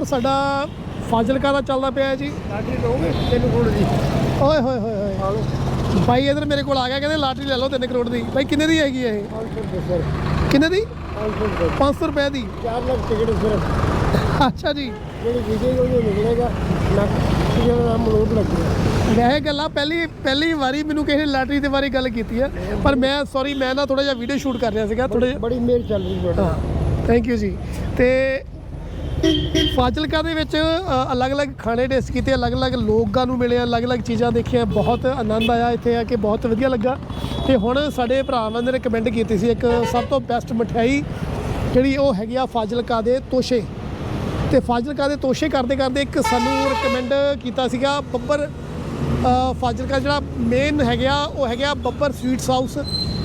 Number ਸਾਡਾ ਫਾਜ਼ਿਲਕਾ ਦਾ ਚੱਲਦਾ ਪਿਆ ਜੀ। ਲਾਟਰੀ ਲਓਗੇ 3 ਕਰੋੜ ਦੀ? ਓਏ ਹੋਏ ਹੋਏ ਹੋਏ। ਆ ਲਓ। ਬਾਈ ਇਧਰ ਮੇਰੇ ਕੋਲ ਆ ਗਿਆ ਕਹਿੰਦੇ ਲਾਟਰੀ ਲੈ ਲਓ 3 ਕਰੋੜ ਦੀ। ਬਾਈ ਕਿੰਨੇ ਦੀ ਹੈਗੀ ਹੈ ਇਹ 500 ਰੁਪਏ ਸਰ ਕਿੰਨੇ ਦੀ? 500 ਰੁਪਏ। 500 ਰੁਪਏ ਦੀ। 4 ਲੱਖ ਟਿਕਟ ਸਿਰਫ ਅੱਛਾ ਜੀ। ਜਿਹੜੀ ਵਿਜੇ ਉਹ ਨਿਕਲੇਗਾ ਨਾ ਜਿਹਦਾ ਨਾਮ ਮਲੋਟ ਲੱਗੇਗਾ ਵੈਸੇ ਗੱਲਾਂ ਪਹਿਲੀ ਪਹਿਲੀ ਵਾਰੀ ਮੈਨੂੰ ਕਿਸੇ ਲਾਟਰੀ ਦੇ ਬਾਰੇ ਗੱਲ ਕੀਤੀ ਹੈ ਪਰ ਮੈਂ ਸੌਰੀ ਮੈਂ ਨਾ ਥੋੜਾ ਜਿਹਾ ਵੀਡੀਓ ਸ਼ੂਟ ਕਰ ਰਿਹਾ ਸੀਗਾ ਥੋੜਾ ਬੜੀ ਮਿਹਰ ਚੱਲ ਰਹੀ ਤੁਹਾਡੀ ਥੈਂਕ ਯੂ ਜੀ। ਤੇ ਫਾਜ਼ਿਲਕਾ ਦੇ ਵਿੱਚ ਅਲੱਗ-ਅਲੱਗ ਖਾਣੇ ਟੇਸਟ ਕੀਤੇ, ਅਲੱਗ-ਅਲੱਗ ਲੋਕਾਂ ਨੂੰ ਮਿਲੇ, ਅਲੱਗ-ਅਲੱਗ ਚੀਜ਼ਾਂ ਦੇਖੀਆਂ, ਬਹੁਤ ਆਨੰਦ ਆਇਆ ਇੱਥੇ ਆ ਕੇ, ਬਹੁਤ ਵਧੀਆ ਲੱਗਾ। ਤੇ ਹੁਣ ਸਾਡੇ ਭਰਾਵਾਂ ਨੇ ਰਿਕਮੈਂਡ ਕੀਤੀ ਸੀ ਇੱਕ ਸਭ ਤੋਂ ਬੈਸਟ ਮਠਿਆਈ, ਜਿਹੜੀ ਉਹ ਹੈਗੀ ਆ ਫਾਜ਼ਿਲਕਾ ਦੇ ਤੋਸ਼ੇ। ਤੇ ਫਾਜ਼ਿਲਕਾ ਦੇ ਤੋਸ਼ੇ ਕਰਦੇ ਕਰਦੇ ਇੱਕ ਸਾਨੂੰ ਰਿਕਮੈਂਡ ਕੀਤਾ ਸੀਗਾ ਬੱਬਰ ਫਾਜ਼ਿਲਕਾ ਜਿਹੜਾ ਮੇਨ ਹੈਗਾ, ਉਹ ਹੈਗਾ ਬੱਬਰ ਸਵੀਟਸ ਹਾਊਸ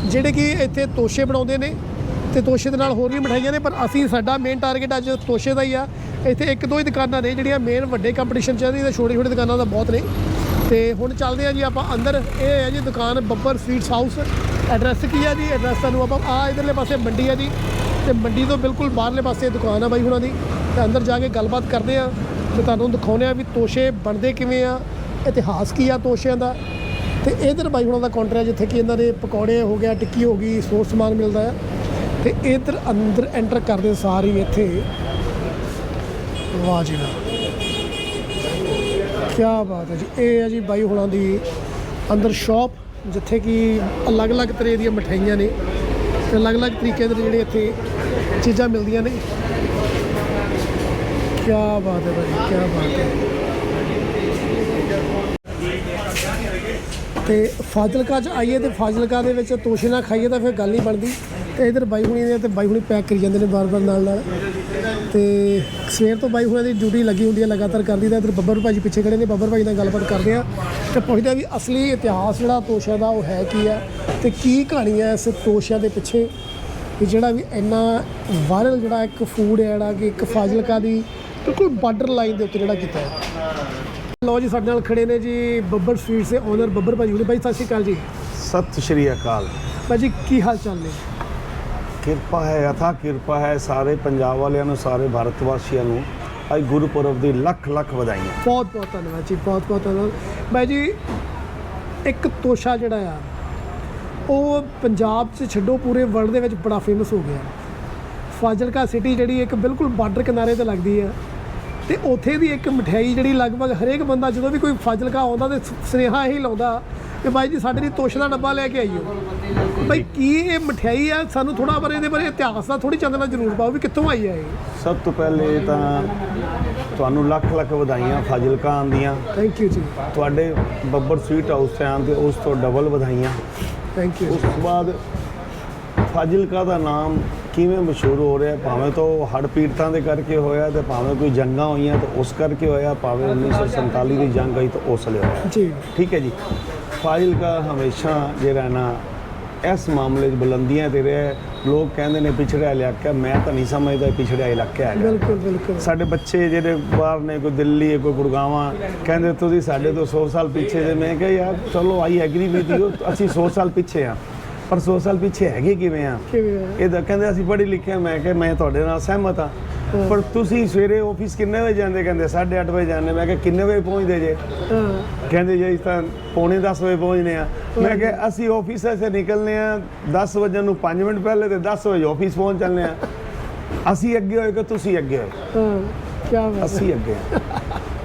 ਜਿਹੜੇ ਕਿ ਇੱਥੇ ਤੋਸ਼ੇ ਬਣਾਉਂਦੇ ਨੇ। ਤੇ ਤੋਸ਼ੇ ਦੇ ਨਾਲ ਹੋਰ ਵੀ ਮਠਾਈਆਂ ਨੇ, ਪਰ ਅਸੀਂ, ਸਾਡਾ ਮੇਨ ਟਾਰਗੇਟ ਅੱਜ ਤੋਸ਼ੇ ਦਾ ਹੀ ਆ। ਇੱਥੇ ਇੱਕ ਦੋ ਹੀ ਦੁਕਾਨਾਂ ਨੇ, ਜਿਹੜੀਆਂ ਮੇਨ ਵੱਡੇ ਕੰਪੀਟੀਸ਼ਨ ਚ ਆ, ਤੇ ਛੋਟੀ ਛੋਟੀ ਦੁਕਾਨਾਂ ਦਾ ਬਹੁਤ ਨੇ। ਤੇ ਹੁਣ ਚੱਲਦੇ ਆ ਜੀ ਆਪਾਂ ਅੰਦਰ, ਇਹ ਹੈ ਜੀ ਦੁਕਾਨ ਬੱਬਰ ਸਵੀਟਸ ਹਾਊਸ ਐਡਰੈਸ ਕੀ ਆ ਜੀ? ਐਡਰੈਸ ਤੁਹਾਨੂੰ ਆਪਾਂ, ਆ ਇਧਰਲੇ ਪਾਸੇ ਮੰਡੀ ਆ ਜੀ। ਤੇ ਮੰਡੀ ਤੋਂ ਬਿਲਕੁਲ ਬਾਹਰਲੇ ਪਾਸੇ ਦੁਕਾਨ ਆ ਬਾਈ ਹੁਣਾਂ ਦੀ। ਤੇ ਅੰਦਰ ਜਾ ਕੇ ਗੱਲਬਾਤ ਕਰਦੇ ਆ। ਤੇ ਤੁਹਾਨੂੰ ਦਿਖਾਉਂਦੇ ਆ ਵੀ ਤੋਸ਼ੇ ਬਣਦੇ ਕਿਵੇਂ ਆ, ਇਤਿਹਾਸ ਕੀ ਆ ਤੋਸ਼ਿਆਂ ਦਾ। ਤੇ ਇਧਰ ਬਾਈ ਹੁਣਾਂ ਦਾ ਕਾਊਂਟਰ ਹੈ ਜਿੱਥੇ ਕਿ ਇਹਨਾਂ ਦੇ ਪਕੌੜੇ ਹੋ ਗਿਆ, ਟਿੱਕੀ ਹੋ ਗਈ ਸੋਸ ਸਮਾਨ ਮਿਲਦਾ ਆ। ਤੇ ਇਧਰ ਅੰਦਰ ਐਂਟਰ ਕਰਦੇ ਸਾਰ ਹੀ ਇੱਥੇ। ਵਾਹ ਜੀ ਵਾਹ। ਕੀ ਬਾਤ ਹੈ ਜੀ। ਇਹ ਹੈ ਜੀ ਬਾਈ ਹੁਣਾਂ ਦੀ ਅੰਦਰ ਸ਼ਾਪ ਜਿੱਥੇ ਕਿ ਅਲੱਗ-ਅਲੱਗ ਤਰ੍ਹਾਂ ਦੀਆਂ ਮਠਿਆਈਆਂ ਨੇ ਤੇ ਅਲੱਗ-ਅਲੱਗ ਤਰੀਕੇ ਦੇ ਜਿਹੜੇ ਇੱਥੇ ਚੀਜ਼ਾਂ ਮਿਲਦੀਆਂ ਨੇ। ਕੀ ਬਾਤ ਹੈ ਭਾਈ ਕੀ ਬਾਤ ਹੈ। ਤੇ ਫਾਜ਼ਿਲਕਾ ਚ ਆਈਏ ਤੇ ਫਾਜ਼ਿਲਕਾ ਦੇ ਵਿੱਚ ਤੋਸ਼ੇ ਨਾ ਖਾਈਏ ਤਾਂ ਫਿਰ ਗੱਲ ਨਹੀਂ ਬਣਦੀ। ਤੇ ਇਧਰ ਬਾਈ ਹੁਣੀ ਨੇ ਤੇ ਬਾਈ ਹੁਣੀ ਪੈਕ ਕਰੀ ਜਾਂਦੇ ਨੇ ਬਾਰ-ਬਾਰ ਨਾਲ ਨਾਲ। ਤੇ ਸਵੇਰ ਤੋਂ ਬਾਈ ਹੁਣਾਂ ਦੀ ਡਿਊਟੀ ਲੱਗੀ ਹੁੰਦੀ ਹੈ ਲਗਾਤਾਰ ਕਰਦੀ ਤਾਂ ਇਧਰ ਬੱਬਰ ਭਾਜੀ ਪਿੱਛੇ ਖੜੇ ਨੇ ਬੱਬਰ ਭਾਜੀ ਨਾਲ ਗੱਲਬਾਤ ਕਰਦੇ ਆ। ਤੇ ਪੁੱਛਦੇ ਵੀ ਅਸਲੀ ਇਤਿਹਾਸ ਜਿਹੜਾ ਤੋਸ਼ਿਆਂ ਦਾ ਉਹ ਹੈ ਕੀ ਆ ਤੇ ਕੀ ਕਹਾਣੀ ਹੈ ਇਸ ਤੋਸ਼ਿਆਂ ਦੇ ਪਿੱਛੇ? ਵੀ ਜਿਹੜਾ ਵੀ ਇੰਨਾ ਵਾਇਰਲ ਜਿਹੜਾ ਇੱਕ ਫੂਡ ਹੈ ਜਿਹੜਾ ਕਿ ਇੱਕ ਫਾਜ਼ਿਲਕਾ ਦੀ ਬਿਲਕੁਲ ਬਾਰਡਰ ਲਾਈਨ ਦੇ ਉੱਤੇ ਜਿਹੜਾ ਕੀਤਾ ਹੈ ਲੋ ਜੀ ਸਾਡੇ ਨਾਲ ਖੜੇ ਨੇ ਜੀ ਬੱਬਰ ਸਵੀਟਸ ਦੇ ਓਨਰ ਬੱਬਰ ਭਾਜੀ ਹੁਣੇ। ਭਾਈ ਸਤਿ ਸ਼੍ਰੀ ਅਕਾਲ ਜੀ। ਸਤਿ ਸ਼੍ਰੀ ਅਕਾਲ। ਭਾਜੀ ਕੀ ਹਾਲ ਚਾਲ ਨੇ? ਕਿਰਪਾ ਹੈ ਅਥਾ ਕਿਰਪਾ ਹੈ ਸਾਰੇ ਪੰਜਾਬ ਵਾਲਿਆਂ ਨੂੰ, ਸਾਰੇ ਭਾਰਤ ਵਾਸੀਆਂ ਨੂੰ। ਅੱਜ ਗੁਰਪੁਰਬ ਦੀ ਲੱਖ ਲੱਖ ਵਧਾਈਆਂ। ਬਹੁਤ ਬਹੁਤ ਧੰਨਵਾਦ ਜੀ, ਬਹੁਤ ਬਹੁਤ ਧੰਨਵਾਦ। ਭਾਈ ਜੀ, ਇੱਕ ਤੋਸ਼ਾ ਜਿਹੜਾ ਆ, ਉਹ ਪੰਜਾਬ 'ਚ ਛੱਡੋ, ਪੂਰੇ ਵਰਲਡ ਦੇ ਵਿੱਚ ਬੜਾ ਫੇਮਸ ਹੋ ਗਿਆ। ਫਾਜ਼ਿਲਕਾ ਸਿਟੀ ਜਿਹੜੀ ਇੱਕ ਬਿਲਕੁਲ ਬਾਰਡਰ ਕਿਨਾਰੇ ਤੇ ਲੱਗਦੀ ਹੈ ਤੇ ਉੱਥੇ ਦੀ ਇੱਕ ਮਠਿਆਈ ਜਿਹੜੀ ਲਗਭਗ ਹਰੇਕ ਬੰਦਾ ਜਦੋਂ ਵੀ ਕੋਈ ਫਾਜ਼ਿਲਕਾ ਆਉਂਦਾ ਤੇ ਸੁਨੇਹਾ ਹੀ ਲਾਉਂਦਾ ਕਿ ਬਾਈ ਜੀ ਸਾਡੇ ਲਈ ਤੋਸ਼ ਦਾ ਡੱਬਾ ਲੈ ਕੇ ਆਈਓ। ਭਾਈ ਕੀ ਇਹ ਮਠਿਆਈ ਆ? ਸਾਨੂੰ ਥੋੜਾ ਬਾਰੇ ਇਹਦੇ ਬਾਰੇ ਇਤਿਹਾਸ ਦਾ ਥੋੜੀ ਚਾਨਣਾ ਜ਼ਰੂਰ ਪਾਓ ਵੀ ਕਿੱਥੋਂ ਆਈ ਆ ਇਹ। ਸਭ ਤੋਂ ਪਹਿਲੇ ਤਾਂ ਤੁਹਾਨੂੰ ਲੱਖ ਲੱਖ ਵਧਾਈਆਂ ਫਾਜ਼ਿਲਕਾ ਆਂਦੀਆਂ ਥੈਂਕ ਯੂ ਜੀ। ਤੁਹਾਡੇ ਬੱਬਰ ਸਵੀਟ ਹਾਊਸ ਤੇ ਤੇ ਉਸ ਤੋਂ ਡਬਲ ਵਧਾਈਆਂ। ਥੈਂਕ ਯੂ ਉਸ ਤੋਂ ਬਾਅਦ ਫਾਜ਼ਿਲਕਾ ਦਾ ਨਾਮ ਕਿਵੇਂ ਮਸ਼ਹੂਰ ਹੋ ਰਿਹਾ? ਭਾਵੇਂ ਤਾਂ ਹੜ੍ਹ ਪੀੜਤਾਂ ਦੇ ਕਰਕੇ ਹੋਇਆ ਤੇ ਭਾਵੇਂ ਕੋਈ ਜੰਗਾਂ ਹੋਈਆਂ ਤਾਂ ਉਸ ਕਰਕੇ ਹੋਇਆ ਭਾਵੇਂ 1947 ਦੀ ਜੰਗ ਆਈ ਤਾਂ ਉਸ ਲਈ ਹੋਇਆ। ਜੀ। ਠੀਕ ਹੈ ਜੀ। ਫਾਜ਼ਿਲਕਾ ਹਮੇਸ਼ਾ ਜਿਹੜਾ ਨਾ ਇਸ ਮਾਮਲੇ 'ਚ ਬੁਲੰਦੀਆਂ ਤੇ ਰਿਹਾ ਹੈ। ਲੋਕ ਕਹਿੰਦੇ ਨੇ ਪਿਛੜਿਆ ਇਲਾਕਾ ਮੈਂ ਤਾਂ ਨਹੀਂ ਸਮਝਦਾ ਪਿਛੜਿਆ ਇਲਾਕਾ ਹੈਗਾ ਬਿਲਕੁਲ ਬਿਲਕੁਲ ਸਾਡੇ ਬੱਚੇ ਜਿਹੜੇ ਬਾਹਰ ਨੇ ਕੋਈ ਦਿੱਲੀ ਹੈ ਕੋਈ ਗੁੜਗਾਵਾਂ ਕਹਿੰਦੇ ਤੁਸੀਂ ਸਾਡੇ ਤੋਂ 100 ਸਾਲ ਪਿੱਛੇ ਦੇ ਮੈਂ ਕਿਹਾ ਯਾਰ ਚਲੋ ਆਈ ਐਗਰੀ ਵਿਦ ਯੂ ਅਸੀਂ 100 ਸਾਲ ਪਿੱਛੇ ਆ ਪਰ 100 ਸਾਲ ਪਿੱਛੇ ਹੈਗੇ ਕਿਵੇਂ ਆ ਕਿਵੇਂ ਆ ਇਹ ਤਾਂ ਕਹਿੰਦੇ ਅਸੀਂ ਪੜ੍ਹੇ ਲਿਖੇ ਹਾਂ। ਮੈਂ ਕਿਹਾ ਮੈਂ ਤੁਹਾਡੇ ਨਾਲ ਸਹਿਮਤ ਹਾਂ ਪਰ ਤੁਸੀਂ ਸਵੇਰੇ ਆਫਿਸ ਕਿੰਨੇ ਵਜੇ ਜਾਂਦੇ? ਕਹਿੰਦੇ 8:30 ਵਜੇ ਜਾਂਦੇ। ਮੈਂ ਕਿਹਾ ਕਿੰਨੇ ਵਜੇ ਪਹੁੰਚਦੇ ਜੇ? ਹਾਂ। ਕਹਿੰਦੇ ਜੀ ਤਾਂ ਪੌਣੇ 10 ਵਜੇ ਪਹੁੰਚਨੇ ਆ ਮੈਂ ਕਿਹਾ ਅਸੀਂ ਆਫਿਸ ਸੇ ਨਿਕਲਨੇ ਆ 10 ਵਜੇ ਨੂੰ 5 ਮਿੰਟ ਪਹਿਲੇ ਤੇ 10 ਵਜੇ ਆਫਿਸ ਪਹੁੰਚ ਚੱਲਨੇ ਆ ਅਸੀਂ ਅੱਗੇ ਹੋਏ ਕਿ ਤੁਸੀਂ ਅੱਗੇ ਹੋਏ? ਹਾਂ ਕੀ ਬਾਤ ਹੈ। ਅਸੀਂ ਅੱਗੇ ਹਾਂ।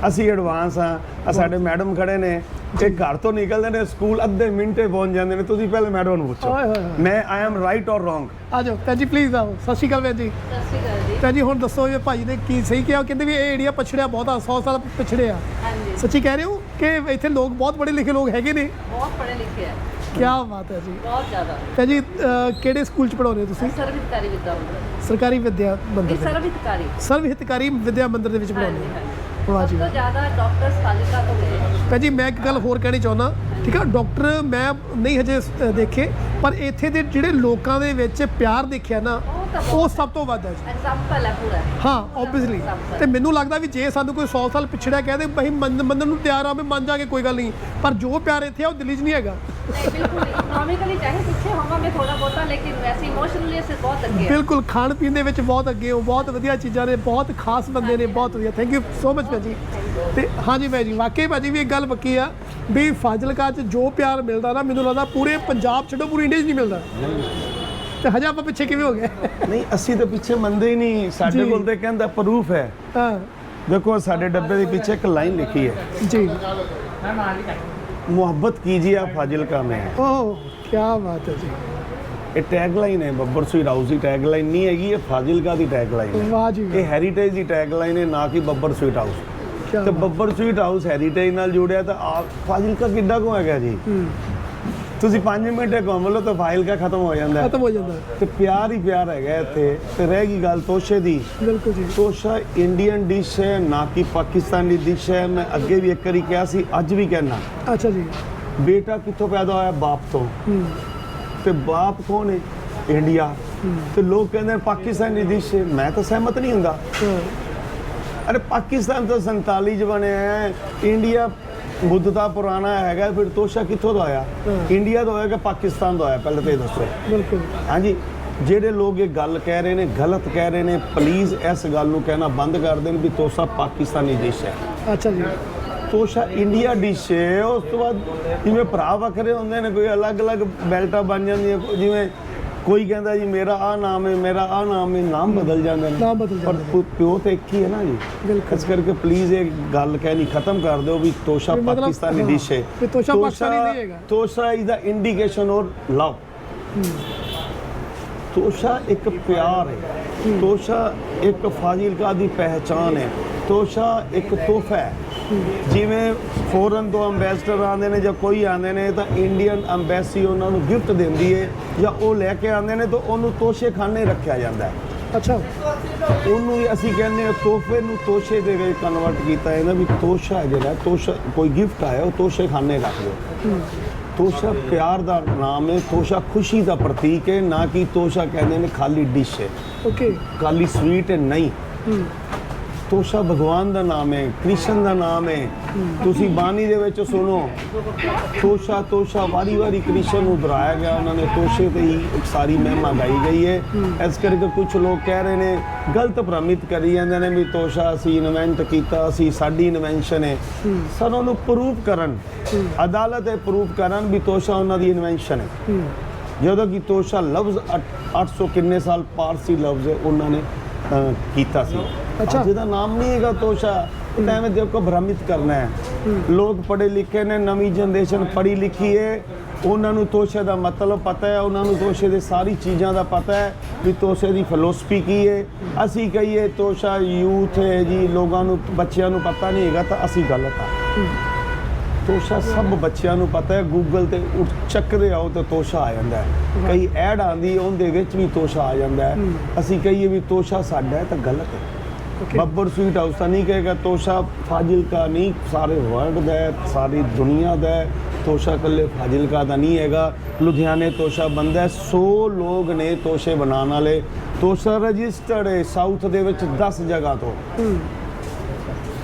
ਅਸੀਂ ਐਡਵਾਂਸ ਆ ਸਾਡੇ ਮੈਡਮ ਖੜੇ ਨੇ। ਤੇ ਘਰ ਤੋਂ ਨਿਕਲਦੇ ਨੇ ਸਕੂਲ ਅੱਧੇ ਮਿੰਟੇ ਪਹੁੰਚ ਜਾਂਦੇ ਨੇ ਤੁਸੀਂ ਪਹਿਲੇ ਮੈਡਮ ਨੂੰ ਪੁੱਛੋ। ਓਏ ਹੋਏ ਹੋਏ। ਮੈਂ I am right or wrong ਆ ਜਾਓ ਭੈਣ ਜੀ ਪਲੀਜ਼ ਆਓ। ਸਤਿ ਸ਼੍ਰੀ ਅਕਾਲ ਭੈਣ ਜੀ। ਸਤਿ ਸ਼੍ਰੀ ਅਕਾਲ ਜੀ। ਭੈਣ ਜੀ ਹੁਣ ਦੱਸੋ ਇਹ ਭਾਜੀ ਨੇ ਕੀ ਸਹੀ ਕਿਹਾ ਉਹ ਕਹਿੰਦੇ ਵੀ ਇਹ ਏਰੀਆ ਪਛੜਿਆ ਬਹੁਤ ਆ 100 ਸਾਲ ਪਿਛੜਿਆ ਹਾਂਜੀ। ਸੱਚੀ ਕਹਿ ਰਹੇ ਹੋ ਕਿ ਇੱਥੇ ਲੋਕ ਬਹੁਤ ਪੜ੍ਹੇ ਲਿਖੇ ਲੋਕ ਹੈਗੇ ਨੇ? ਬਹੁਤ ਪੜ੍ਹੇ ਲਿਖੇ ਹੈ ਕੀ ਬਾਤ ਹੈ ਜੀ। ਬਹੁਤ ਜ਼ਿਆਦਾ। ਭੈਣ ਜੀ ਅਹ, ਕਿਹੜੇ ਸਕੂਲ ਚ ਪੜਾਉਂਦੇ ਹੋ ਤੁਸੀਂ? ਸਰਵਿਤਕਾਰੀ ਵਿਦਿਆ ਮੰਦਿਰ ਸਰਕਾਰੀ ਵਿਦਿਆ ਮੰਦਿਰ ਇਹ ਦੇ ਸਰਵਿਤਕਾਰੀ। ਸਰਵ ਹਿਤਕਾਰੀ ਵਿਦਿਆ ਮੰਦਿਰ ਦੇ ਵਿੱਚ ਪੜਾਉਂਦੇ ਹਾਂਜੀ ਹੋ? ਜੀ ਸਭ ਵਾਹ। ਤੋਂ ਜ਼ਿਆਦਾ ਡਾਕਟਰ ਸਾਲਿਕਾ ਤੋਂ ਗਏ ਭੈਣ ਜੀ ਮੈਂ ਇੱਕ ਗੱਲ ਹੋਰ ਕਹਿਣੀ ਚਾਹੁੰਦਾ ਠੀਕ ਆ? ਡਾਕਟਰ ਮੈਂ ਨਹੀਂ ਹਜੇ ਦੇਖੇ ਪਰ ਇੱਥੇ ਦੇ ਜਿਹੜੇ ਲੋਕਾਂ ਦੇ ਵਿੱਚ ਪਿਆਰ ਦੇਖਿਆ ਨਾ ਉਹ ਸਭ ਤੋਂ ਵੱਧ ਹੈ ਐਗਜ਼ਾਮਪਲ ਹੈ ਪੂਰਾ। ਹਾਂ ਆਬਵੀਅਸਲੀ. ਤੇ ਮੈਨੂੰ ਲੱਗਦਾ ਵੀ ਜੇ ਸਾਨੂੰ ਕੋਈ 100 ਸਾਲ ਪਿਛੜਿਆ ਕਹਦੇ ਮੰਨ ਮੰਨਣ ਨੂੰ ਤਿਆਰ ਆ ਮੈਂ ਮੰਨ ਜਾਗੇ ਕੋਈ ਗੱਲ ਨਹੀਂ। ਪਰ ਜੋ ਪਿਆਰ ਇੱਥੇ ਆ ਉਹ ਦਿੱਲੀ 'ਚ ਨਹੀਂ ਹੈਗਾ। ਨਹੀਂ ਬਿਲਕੁਲ ਇਕਨੋਮਿਕਲੀ ਚਾਹੇ ਪਿੱਛੇ ਹੋਵਾਂਗੇ ਥੋੜਾ ਬਹੁਤਾ ਲੇਕਿਨ ਵੈਸੇ ਇਮੋਸ਼ਨਲੀ ਅਸੀਂ ਬਹੁਤ ਅੱਗੇ ਹਾਂ ਬਿਲਕੁਲ ਖਾਣ ਪੀਣ ਦੇ ਵਿੱਚ ਬਹੁਤ ਅੱਗੇ ਹੋ ਬਹੁਤ ਵਧੀਆ ਚੀਜ਼ਾਂ ਨੇ ਬਹੁਤ ਖਾਸ ਬੰਦੇ ਨੇ ਬਹੁਤ ਵਧੀਆ। ਥੈਂਕ ਯੂ ਸੋ ਮਚ ਭਾਜੀ। ਤੇ ਹਾਂਜੀ ਭਾਜੀ ਵਾਕਈ ਭਾਜੀ ਵੀ ਇੱਕ ਗੱਲ ਪੱਕੀ ਆ ਵੀ ਫਾਜ਼ਿਲਕਾ 'ਚ ਜੋ ਪਿਆਰ ਮਿਲਦਾ ਨਾ ਮੈਨੂੰ ਲੱਗਦਾ ਪੂਰੇ ਪੰਜਾਬ ਛੱਡੋ ਪੂਰੀ ਇੰਡੀਆ 'ਚ ਨਹੀਂ ਮਿਲਦਾ। ਤੇ ਹਜੇ ਆਪਾਂ ਪਿੱਛੇ ਕਿਵੇਂ ਹੋ ਗਏ? ਨਹੀਂ ਅਸੀਂ ਤਾਂ ਪਿੱਛੇ ਮੰਨਦੇ ਹੀ ਨਹੀਂ। ਸਾਡੇ ਜੀ। ਕੋਲ ਤੇ ਕਹਿੰਦਾ ਪ੍ਰੂਫ ਹੈ। ਹਾਂ। ਦੇਖੋ ਸਾਡੇ ਡੱਬੇ ਦੇ ਪਿੱਛੇ ਇੱਕ ਲਾਈਨ ਲਿਖੀ ਹੈ। ਜੀ। ਮੁਹੱਬਤ ਕੀਜੀਏ ਆ ਫਾਜ਼ਿਲਕਾ ਮੈਂ? ਓਹ ਕੀ ਬਾਤ ਹੈ ਜੀ। ਇਹ ਟੈਗਲਾਈਨ ਹੈ ਬੱਬਰ ਸੂਈ ਰਾਉ ਦੀ ਟੈਗਲਾਈਨ ਨਹੀਂ ਹੈਗੀ ਇਹ ਫਾਜ਼ਿਲਕਾ ਦੀ ਟੈਗਲਾਈਨ ਹੈ। ਵਾਹ ਜੀ ਇਹ ਹੈਰੀਟੇਜ ਦੀ ਟੈਗਲਾਈਨ ਹੈ ਨਾ ਕਿ ਬੱਬਰ ਸੂਈ ਰਾਉ ਤੇ ਬੱਬਰ ਸਵੀਟ ਹਾਊਸ ਹੈਰੀਟੇਜ ਨਾਲ ਜੁੜਿਆ ਤਾਂ ਆ ਫਾਜ਼ਿਲਕਾ ਕਿੱਦਾਂ ਕੋ ਹੈਗਾ ਜੀ? ਤੁਸੀਂ 5 ਮਿੰਟ ਘੁੰਮ ਲਓ ਤਾਂ ਫਾਜ਼ਿਲਕਾ ਖਤਮ ਹੋ ਜਾਂਦਾ। ਖਤਮ ਹੋ ਜਾਂਦਾ। ਤੇ ਪਿਆਰ ਹੀ ਪਿਆਰ ਹੈਗਾ ਇੱਥੇ। ਤੇ ਰਹਿ ਗਈ ਗੱਲ ਤੋਸ਼ੇ ਦੀ। ਬਿਲਕੁਲ ਜੀ। ਤੋਸ਼ਾ ਇੰਡੀਅਨ ਡਿਸ਼ ਹੈ ਨਾ ਕਿ ਪਾਕਿਸਤਾਨੀ ਡਿਸ਼ ਹੈ। ਮੈਂ ਅੱਗੇ ਵੀ ਇੱਕ ਵਾਰੀ ਕਿਹਾ ਸੀ ਅੱਜ ਵੀ ਕਹਿਣਾ ਅੱਛਾ ਜੀ। ਬੇਟਾ ਕਿੱਥੋਂ ਪੈਦਾ ਹੋਇਆ? ਬਾਪ ਤੋਂ। ਤੇ ਬਾਪ ਕੌਣ ਹੈ? ਇੰਡੀਆ। ਤੇ ਲੋਕ ਕਹਿੰਦੇ ਪਾਕਿਸਤਾਨੀ ਡਿਸ਼ ਹੈ। ਮੈਂ ਤਾਂ ਸਹਿਮਤ ਨਹੀਂ ਹੁੰਦਾ। ਅਰੇ ਪਾਕਿਸਤਾਨ ਤਾਂ 47 ਚ ਬਣਿਆ ਹੈ ਇੰਡੀਆ ਬੁੱਧ ਦਾ ਪੁਰਾਣਾ ਹੈਗਾ ਫਿਰ ਤੋਸ਼ਾ ਕਿੱਥੋਂ ਦਾ ਆਇਆ। ਇੰਡੀਆ ਦਾ ਹੋਇਆ ਕਿ ਪਾਕਿਸਤਾਨ ਦਾ ਹੋਇਆ ਪਹਿਲਾਂ ਤੇ ਦੱਸੋ। ਬਿਲਕੁਲ। ਹਾਂਜੀ ਜਿਹੜੇ ਲੋਕ ਇਹ ਗੱਲ ਕਹਿ ਰਹੇ ਨੇ ਗਲਤ ਕਹਿ ਰਹੇ ਨੇ ਪਲੀਜ਼ ਇਸ ਗੱਲ ਨੂੰ ਕਹਿਣਾ ਬੰਦ ਕਰ ਦੇਣ ਵੀ ਤੋਸ਼ਾ ਪਾਕਿਸਤਾਨੀ ਡਿਸ਼ ਹੈ। ਅੱਛਾ ਜੀ। ਤੋਸ਼ਾ ਇੰਡੀਆ ਡਿਸ਼ ਹੈ ਉਸ ਤੋਂ ਬਾਅਦ ਜਿਵੇਂ ਭਰਾ ਵੱਖਰੇ ਹੁੰਦੇ ਨੇ ਕੋਈ ਅਲੱਗ-ਅਲੱਗ ਬੈਲਟਾਂ ਬਣ ਜਾਂਦੀਆਂ ਜਿਵੇਂ ਕੋਈ ਕਹਿੰਦਾ ਜੀ ਮੇਰਾ ਆ ਨਾਮ ਹੈ ਮੇਰਾ ਆ ਨਾਮ ਹੈ ਨਾਮ ਬਦਲ ਜਾਂਦੇ ਨੇ। ਨਾਮ ਬਦਲ ਪਰ ਜਾਂਦੇ। ਪਿਓ- ਤੇ ਇੱਕ ਹੀ ਹੈ ਨਾ ਜੀ। ਇਸ ਕਰਕੇ ਪਲੀਜ਼ ਇਹ ਗੱਲ ਕਹਿਣੀ ਖਤਮ ਕਰ ਦਿਓ ਵੀ ਤੋਸ਼ਾ ਪਾਕਿਸਤਾਨੀ ਡਿਸ਼ ਹੈ। ਤੋਸ਼ਾ ਪਾਕਿਸਤਾਨੀ ਨਹੀਂ ਹੈਗਾ। ਤੋਸ਼ਾ ਇਜ਼ ਦਾ ਇੰਡੀਕੇਸ਼ਨ ਔਰ ਲਵ ਤੋਸ਼ਾ ਇੱਕ ਪਿਆਰ ਹੈ। ਤੋਸ਼ਾ ਇੱਕ ਫਾਜ਼ਿਲਕਾ ਦੀ ਪਹਿਚਾਨ ਹੈ। ਤੋਸ਼ਾ ਇੱਕ ਤੋਹਫਾ ਹੈ। ਜਿਵੇਂ ਫੋਰਨ ਤੋਂ ਅੰਬੈਸਡਰ ਆਉਂਦੇ ਨੇ ਜਾਂ ਕੋਈ ਆਉਂਦੇ ਨੇ ਤਾਂ ਇੰਡੀਅਨ ਅੰਬੈਸੀ ਉਹਨਾਂ ਨੂੰ ਗਿਫਟ ਦਿੰਦੀ ਹੈ ਜਾਂ ਉਹ ਲੈ ਕੇ ਆਉਂਦੇ ਨੇ ਤਾਂ ਉਹਨੂੰ ਤੋਸ਼ੇ ਖਾਨੇ ਰੱਖਿਆ ਜਾਂਦਾ ਹੈ। ਅੱਛਾ। ਉਹਨੂੰ ਅਸੀਂ ਕਹਿੰਦੇ ਹਾਂ ਤੋਹਫੇ ਨੂੰ ਤੋਸ਼ੇ ਦੇ ਵਿੱਚ ਕਨਵਰਟ ਕੀਤਾ ਨਾ ਵੀ ਤੋਸ਼ਾ ਜਿਹੜਾ ਤੋਸ਼ਾ ਕੋਈ ਗਿਫਟ ਆਇਆ ਉਹ ਤੋਸ਼ੇ ਖਾਨੇ ਰੱਖ ਦਿਓ। ਤੋਸ਼ਾ ਪਿਆਰ ਦਾ ਨਾਮ ਹੈ ਤੋਸ਼ਾ ਖੁਸ਼ੀ ਦਾ ਪ੍ਰਤੀਕ ਹੈ ਨਾ ਕਿ ਤੋਸ਼ਾ ਕਹਿੰਦੇ ਨੇ ਖਾਲੀ ਡਿਸ਼ ਹੈ। ਓਕੇ ਖਾਲੀ ਸਵੀਟ ਹੈ ਨਹੀਂ। ਤੋਸ਼ਾ ਭਗਵਾਨ ਦਾ ਨਾਮ ਹੈ, ਕ੍ਰਿਸ਼ਨ ਦਾ ਨਾਮ ਹੈ। ਤੁਸੀਂ ਬਾਣੀ ਦੇ ਵਿੱਚ ਸੁਣੋ ਤੋਸ਼ਾ ਤੋਸ਼ਾ ਵਾਰੀ ਵਾਰੀ ਕ੍ਰਿਸ਼ਨ ਨੂੰ ਦੁਹਰਾਇਆ ਗਿਆ। ਉਹਨਾਂ ਨੇ ਤੋਸ਼ੇ ਤੇ ਹੀ ਇੱਕ ਸਾਰੀ ਮਹਿਮਾ ਗਾਈ ਗਈ ਹੈ। ਇਸ ਕਰਕੇ ਕੁਝ ਲੋਕ ਕਹਿ ਰਹੇ ਨੇ, ਗਲਤ ਭ੍ਰਮਿਤ ਕਰੀ ਜਾਂਦੇ ਨੇ ਵੀ ਤੋਸ਼ਾ ਅਸੀਂ ਇਨਵੈਂਟ ਕੀਤਾ, ਅਸੀਂ ਸਾਡੀ ਇਨਵੈਂਸ਼ਨ ਹੈ। ਸਾਨੂੰ ਉਹਨੂੰ ਪ੍ਰੂਫ ਕਰਨ, ਅਦਾਲਤ ਇਹ ਪ੍ਰੂਫ ਕਰਨ ਵੀ ਤੋਸ਼ਾ ਉਹਨਾਂ ਦੀ ਇਨਵੈਂਸ਼ਨ ਹੈ। ਜਦੋਂ ਕਿ ਤੋਸ਼ਾ ਲਫ਼ਜ਼ ਅੱਠ- 800 ਕਿੰਨੇ ਸਾਲ ਪਾਰਸੀ ਲਫ਼ਜ਼ ਹੈ, ਉਹਨਾਂ ਨੇ ਕੀਤਾ ਸੀ। ਅੱਛਾ। ਅੱਜ ਇਹਦਾ ਨਾਮ ਨਹੀਂ ਹੈਗਾ ਤੋਸ਼ਾ। ਇਹ ਤਾਂ ਐਵੇਂ ਦੇਖੋ ਭ੍ਰਮਿਤ ਕਰਨਾ ਹੈ। ਲੋਕ ਪੜ੍ਹੇ ਲਿਖੇ ਨੇ ਨਵੀਂ ਜਨਰੇਸ਼ਨ ਪੜ੍ਹੀ ਲਿਖੀ ਹੈ। ਉਹਨਾਂ ਨੂੰ ਤੋਸ਼ੇ ਦਾ ਮਤਲਬ ਪਤਾ ਹੈ ਉਹਨਾਂ ਨੂੰ ਤੋਸ਼ੇ ਦੇ ਸਾਰੀ ਚੀਜ਼ਾਂ ਦਾ ਪਤਾ ਹੈ ਵੀ ਤੋਸ਼ੇ ਦੀ ਫਿਲਾਸਫੀ ਕੀ ਹੈ। ਅਸੀਂ ਕਹੀਏ ਤੋਸ਼ਾ ਯੂਥ ਹੈ ਜੀ ਲੋਕਾਂ ਨੂੰ ਬੱਚਿਆਂ ਨੂੰ ਪਤਾ ਨਹੀਂ ਹੈਗਾ ਤਾਂ ਅਸੀਂ ਗਲਤ ਆ ਤੋਸ਼ਾ ਸਭ ਬੱਚਿਆਂ ਨੂੰ ਪਤਾ ਹੈ ਗੂਗਲ ਤੇ ਉੱਠ ਚੱਕਦੇ ਆਓ ਤੇ ਤੋਸ਼ਾ ਆ ਜਾਂਦਾ ਹੈ। ਕਈ ਐਡ ਆਂਦੀ ਉਹਦੇ ਵਿੱਚ ਵੀ ਤੋਸ਼ਾ ਆ ਜਾਂਦਾ ਹੈ। ਅਸੀਂ ਕਹੀਏ ਵੀ ਤੋਸ਼ਾ ਸਾਡਾ ਹੈ ਤਾਂ ਗਲਤ ਹੈ। ਬੱਬਰ ਸਵੀਟ ਹਾਊਸ ਤਾਂ ਨਹੀਂ ਕਹੇਗਾ ਤੋਸ਼ਾ ਫਾਜ਼ਿਲਕਾ ਨਹੀਂ ਸਾਰੇ ਵਰਲਡ ਦਾ ਹੈ ਸਾਰੀ ਦੁਨੀਆ ਦਾ ਹੈ। ਤੋਸ਼ਾ ਇਕੱਲੇ ਫਾਜ਼ਿਲਕਾ ਦਾ ਨਹੀਂ ਹੈਗਾ। ਲੁਧਿਆਣੇ ਤੋਸ਼ਾ ਬੰਦਾ ਹੈ 100 ਲੋਕ ਨੇ ਤੋਸ਼ੇ ਬਣਾਉਣ ਵਾਲੇ। ਤੋਸ਼ਾ ਰਜਿਸਟਰਡ ਹੈ ਸਾਊਥ ਦੇ ਵਿੱਚ 10 ਜਗ੍ਹਾ ਤੋਂ।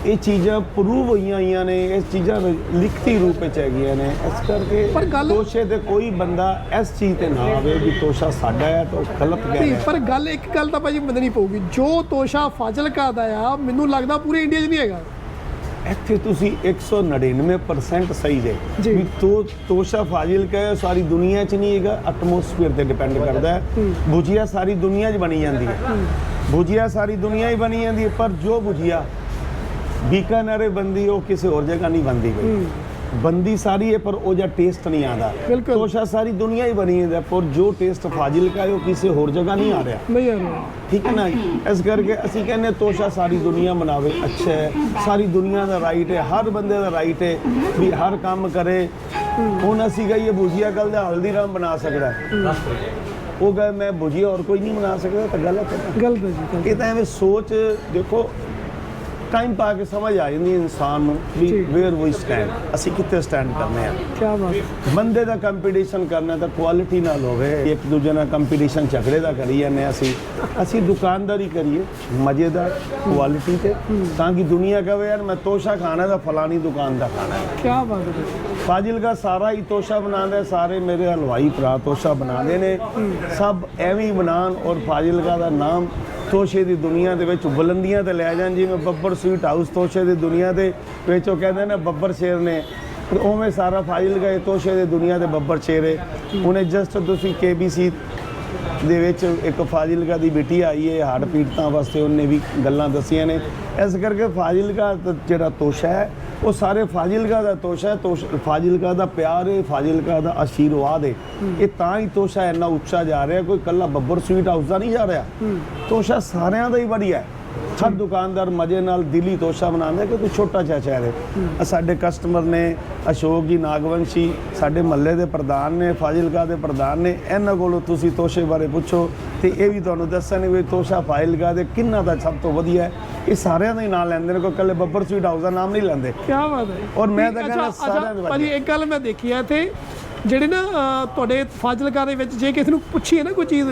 ਇਹ ਚੀਜ਼ਾਂ ਪ੍ਰੂਵ ਹੋਈਆਂ ਹੋਈਆਂ ਨੇ ਇਹ ਚੀਜ਼ਾਂ ਲਿਖਤੀ ਰੂਪ ਵਿੱਚ ਹੈਗੀਆਂ ਨੇ। ਇਸ ਕਰਕੇ ਗੱਲ- ਤੋਸ਼ੇ ਤੇ ਕੋਈ ਬੰਦਾ ਇਸ ਚੀਜ਼ ਤੇ ਨਾ ਆਵੇ ਵੀ ਤੋਸ਼ਾ ਸਾਡਾ ਹੈ ਤਾਂ ਉਹ ਗਲਤ ਨਹੀਂ ਰਿਹਾ ਪਰ ਗੱਲ ਇੱਕ ਗੱਲ ਤਾਂ ਭਾਜੀ ਮੰਨਣੀ ਪਊਗੀ। ਜੋ ਤੋਸ਼ਾ ਫਾਜ਼ਿਲਕਾ ਦਾ ਆ ਮੈਨੂੰ ਲੱਗਦਾ ਪੂਰੇ ਇੰਡੀਆ 'ਚ ਨਹੀਂ ਹੈਗਾ। ਇੱਥੇ ਤੁਸੀਂ 199% ਸਹੀ ਜੇ। ਜੀ। ਵੀ ਤੋ ਤੋਸ਼ਾ ਫਾਜ਼ਿਲ ਕਹੇ ਸਾਰੀ ਦੁਨੀਆ 'ਚ ਨਹੀਂ ਹੈਗਾ ਐਟਮੋਸਫੀਅਰ ਤੇ ਡਿਪੈਂਡ ਕਰਦਾ ਹੈ। ਭੁਜੀਆ ਸਾਰੀ ਦੁਨੀਆ 'ਚ ਬਣੀ ਜਾਂਦੀ ਹੈ। ਭੁਜੀਆ ਸਾਰੀ ਦੁਨੀਆ ਹੀ ਬਣੀ ਜਾਂਦੀ ਹੈ ਪਰ ਜੋ ਭੁਜੀਆ ਬੀਕਾਨੇਰੇ ਬੰਦੀ ਉਹ ਕਿਸੇ ਹੋਰ ਜਗ੍ਹਾ ਨਹੀਂ ਬੰਦੀ ਗਈ ਬੰਦੀ ਸਾਰੀ ਹੈ ਪਰ ਉਹ ਜਿਹਾ ਟੇਸਟ ਨਹੀਂ ਬਿਲਕੁਲ। ਤੋਸ਼ਾ ਸਾਰੀ ਦੁਨੀਆ ਹੀ ਬਣੀ ਹੈ ਪਰ ਜੋ ਟੇਸਟ ਫਾਜ਼ਿਲ ਕਾ ਹੈ ਉਹ ਕਿਸੇ ਹੋਰ ਜਗ੍ਹਾ ਨਹੀਂ ਆ ਰਿਹਾ। ਨਹੀਂ ਆ ਰਿਹਾ। ਠੀਕ ਹੈ ਨਾ? ਇਸ ਕਰਕੇ ਅਸੀਂ ਕਹਿੰਦੇ ਤੋਸ਼ਾ ਸਾਰੀ ਦੁਨੀਆ ਮਨਾਵੇ ਅੱਛਾ ਹੈ। ਸਾਰੀ ਦੁਨੀਆ ਦਾ ਰਾਈਟ ਹੈ ਹਰ ਬੰਦੇ ਦਾ ਰਾਈਟ ਹੈ ਵੀ ਹਰ ਕੰਮ ਕਰੇ। ਹੁਣ ਅਸੀਂ ਕਹੀਏ ਭੁਜੀਆ ਕੱਲ ਦਾ ਹਲਦੀਰਾਮ ਬਣਾ ਸਕਦਾ ਉਹ ਕਹੇ ਮੈਂ ਭੁਜੀਆ ਹੋਰ ਕੋਈ ਨਹੀਂ ਬਣਾ ਸਕਦਾ ਤਾਂ ਗਲਤ ਹੈ। ਗਲਤ ਹੈ ਜੀ ਇਹ ਤਾਂ ਐਵੇਂ ਸੋਚ ਦੇਖੋ ਟਾਈਮ ਪਾ ਕੇ ਸਮਝ ਆ ਜਾਂਦੀ ਹੈ ਇਨਸਾਨ ਨੂੰ ਵੀ। ਵੇਅਰ ਵੀ ਸਟੈਂਡ ਅਸੀਂ ਕਿੱਥੇ ਸਟੈਂਡ ਕਰਨੇ ਆ। ਕੀ ਬਾਤ ਬੰਦੇ ਦਾ ਕੰਪੀਟੀਸ਼ਨ ਕਰਨਾ ਤਾਂ ਕੁਆਲਿਟੀ ਨਾਲ ਹੋਵੇ। ਇੱਕ ਦੂਜੇ ਨਾਲ ਕੰਪੀਟੀਸ਼ਨ ਝਗੜੇ ਦਾ ਕਰੀ ਜਾਂਦੇ ਅਸੀਂ। ਅਸੀਂ ਦੁਕਾਨਦਾਰੀ ਕਰੀਏ ਮਜ਼ੇਦਾਰ ਕੁਆਲਿਟੀ ਤੇ। ਤਾਂ ਕਿ ਦੁਨੀਆ ਕਹੇ ਯਾਰ ਮੈਂ ਤੋਸ਼ਾ ਖਾਣਾ ਤਾਂ ਫਲਾਣੀ ਦੁਕਾਨ ਦਾ ਖਾਣਾ ਹੈ। ਕੀ ਬਾਤ ਹੈ। ਫਾਜ਼ਿਲ ਦਾ ਸਾਰਾ ਹੀ ਤੋਸ਼ਾ ਬਣਾਉਂਦਾ ਸਾਰੇ ਮੇਰੇ ਹਲਵਾਈ ਭਰਾ ਤੋਸ਼ਾ ਬਣਾਉਂਦੇ ਨੇ। ਸਭ ਐਵੇਂ ਹੀ ਬਣਾਉਣ ਔਰ ਫਾਜ਼ਿਲਕਾ ਦਾ ਨਾਮ ਤੋਸ਼ੇ ਦੀ ਦੁਨੀਆ ਦੇ ਵਿੱਚ ਬੁਲੰਦੀਆਂ ਤੇ ਲੈ ਜਾਣ ਜਿਵੇਂ ਬੱਬਰ ਸਵੀਟ ਹਾਊਸ ਤੋਸ਼ੇ ਦੀ ਦੁਨੀਆ ਦੇ ਵਿੱਚ ਉਹ ਕਹਿੰਦੇ ਨੇ ਬੱਬਰ ਸ਼ੇਰ ਨੇ। ਉਵੇਂ ਸਾਰਾ ਫਾਜ਼ਿਲਕਾ ਇਹ ਤੋਸ਼ੇ ਦੀ ਦੁਨੀਆ ਦੇ ਬੱਬਰ ਸ਼ੇਰ ਹੈ ਉਹਨੇ ਜਸਟ ਤੁਸੀਂ ਕੇਬੀਸੀ ਦੇ ਵਿੱਚ ਇੱਕ ਫਾਜ਼ਿਲਕਾ ਦੀ ਬੇਟੀ ਆਈ ਹੈ ਹਾਰਟ ਪੀੜਤਾਂ ਵਾਸਤੇ ਉਹਨੇ ਵੀ ਗੱਲਾਂ ਦੱਸੀਆਂ ਨੇ। ਇਸ ਕਰਕੇ ਫਾਜ਼ਿਲਕਾ ਜਿਹੜਾ ਤੋਸ਼ਾ ਹੈ ਉਹ ਸਾਰੇ ਫਾਜ਼ਿਲਕਾ ਦਾ ਤੋਸ਼ਾ ਹੈ ਤੋਸ਼ ਫਾਜ਼ਿਲਕਾ ਦਾ ਪਿਆਰ ਹੈ ਫਾਜ਼ਿਲਕਾ ਦਾ ਆਸ਼ੀਰਵਾਦ ਹੈ। ਇਹ ਤਾਂ ਹੀ ਤੋਸ਼ਾ ਇੰਨਾ ਉੱਚਾ ਜਾ ਰਿਹਾ ਕੋਈ ਕੱਲਾ ਬੱਬਰ ਸਵੀਟ ਹਾਊਸ ਦਾ ਨਹੀਂ ਜਾ ਰਿਹਾ। ਤੋਸ਼ਾ ਸਾਰਿਆਂ ਦਾ ਹੀ ਵਧੀਆ ਹੈ। ਹਰ ਦੁਕਾਨਦਾਰ ਮਜੇ ਨਾਲ ਦਿਲੀ ਤੋਸ਼ਾ ਬਣਾਉਂਦਾ ਕਿ ਕੋਈ ਛੋਟਾ ਜਿਹਾ ਸ਼ਹਿਰ ਹੈ। ਸਾਡੇ ਕਸਟਮਰ ਨੇ ਅਸ਼ੋਕ ਜੀ ਨਾਗਵੰਸ਼ੀ ਸਾਡੇ ਮਹੱਲੇ ਦੇ ਪ੍ਰਧਾਨ ਨੇ ਫਾਜ਼ਿਲਕਾ ਦੇ ਪ੍ਰਧਾਨ ਨੇ ਇਹਨਾਂ ਕੋਲੋਂ ਤੁਸੀਂ ਤੋਸ਼ੇ ਬਾਰੇ ਪੁੱਛੋ ਤੇ ਇਹ ਵੀ ਤੁਹਾਨੂੰ ਦੱਸਣਗੇ ਵੀ ਤੋਸ਼ਾ ਫਾਜ਼ਿਲਕਾ ਦੇ ਕਿੰਨਾ ਦਾ ਸਭ ਤੋਂ ਵਧੀਆ ਹੈ। ਇਹ ਸਾਰਿਆਂ ਦਾ ਹੀ ਨਾਮ ਲੈਂਦੇ ਨੇ ਕੋਈ ਕੱਲੇ ਬੱਬਰ ਸਵੀਟ ਹਾਊਸ ਦਾ ਨਾਮ ਨਹੀਂ ਲੈਂਦੇ। ਕੀ ਬਾਤ ਹੈ। ਔਰ ਮੈਂ ਤਾਂ ਕਹਿੰਦਾ ਸਾਰਿਆਂ ਦੇ ਭਾਜੀ ਇੱਕ ਗੱਲ ਮੈਂ ਦੇਖੀ ਆ ਇੱਥੇ ਜਿਹੜੇ ਨਾ ਤੁਹਾਡੇ ਫਾਜ਼ਿਲਕਾ ਦੇ ਵਿੱਚ ਜੇ ਕਿਸੇ ਨੂੰ ਪੁੱਛੀਏ ਨਾ ਕੋਈ ਚੀਜ਼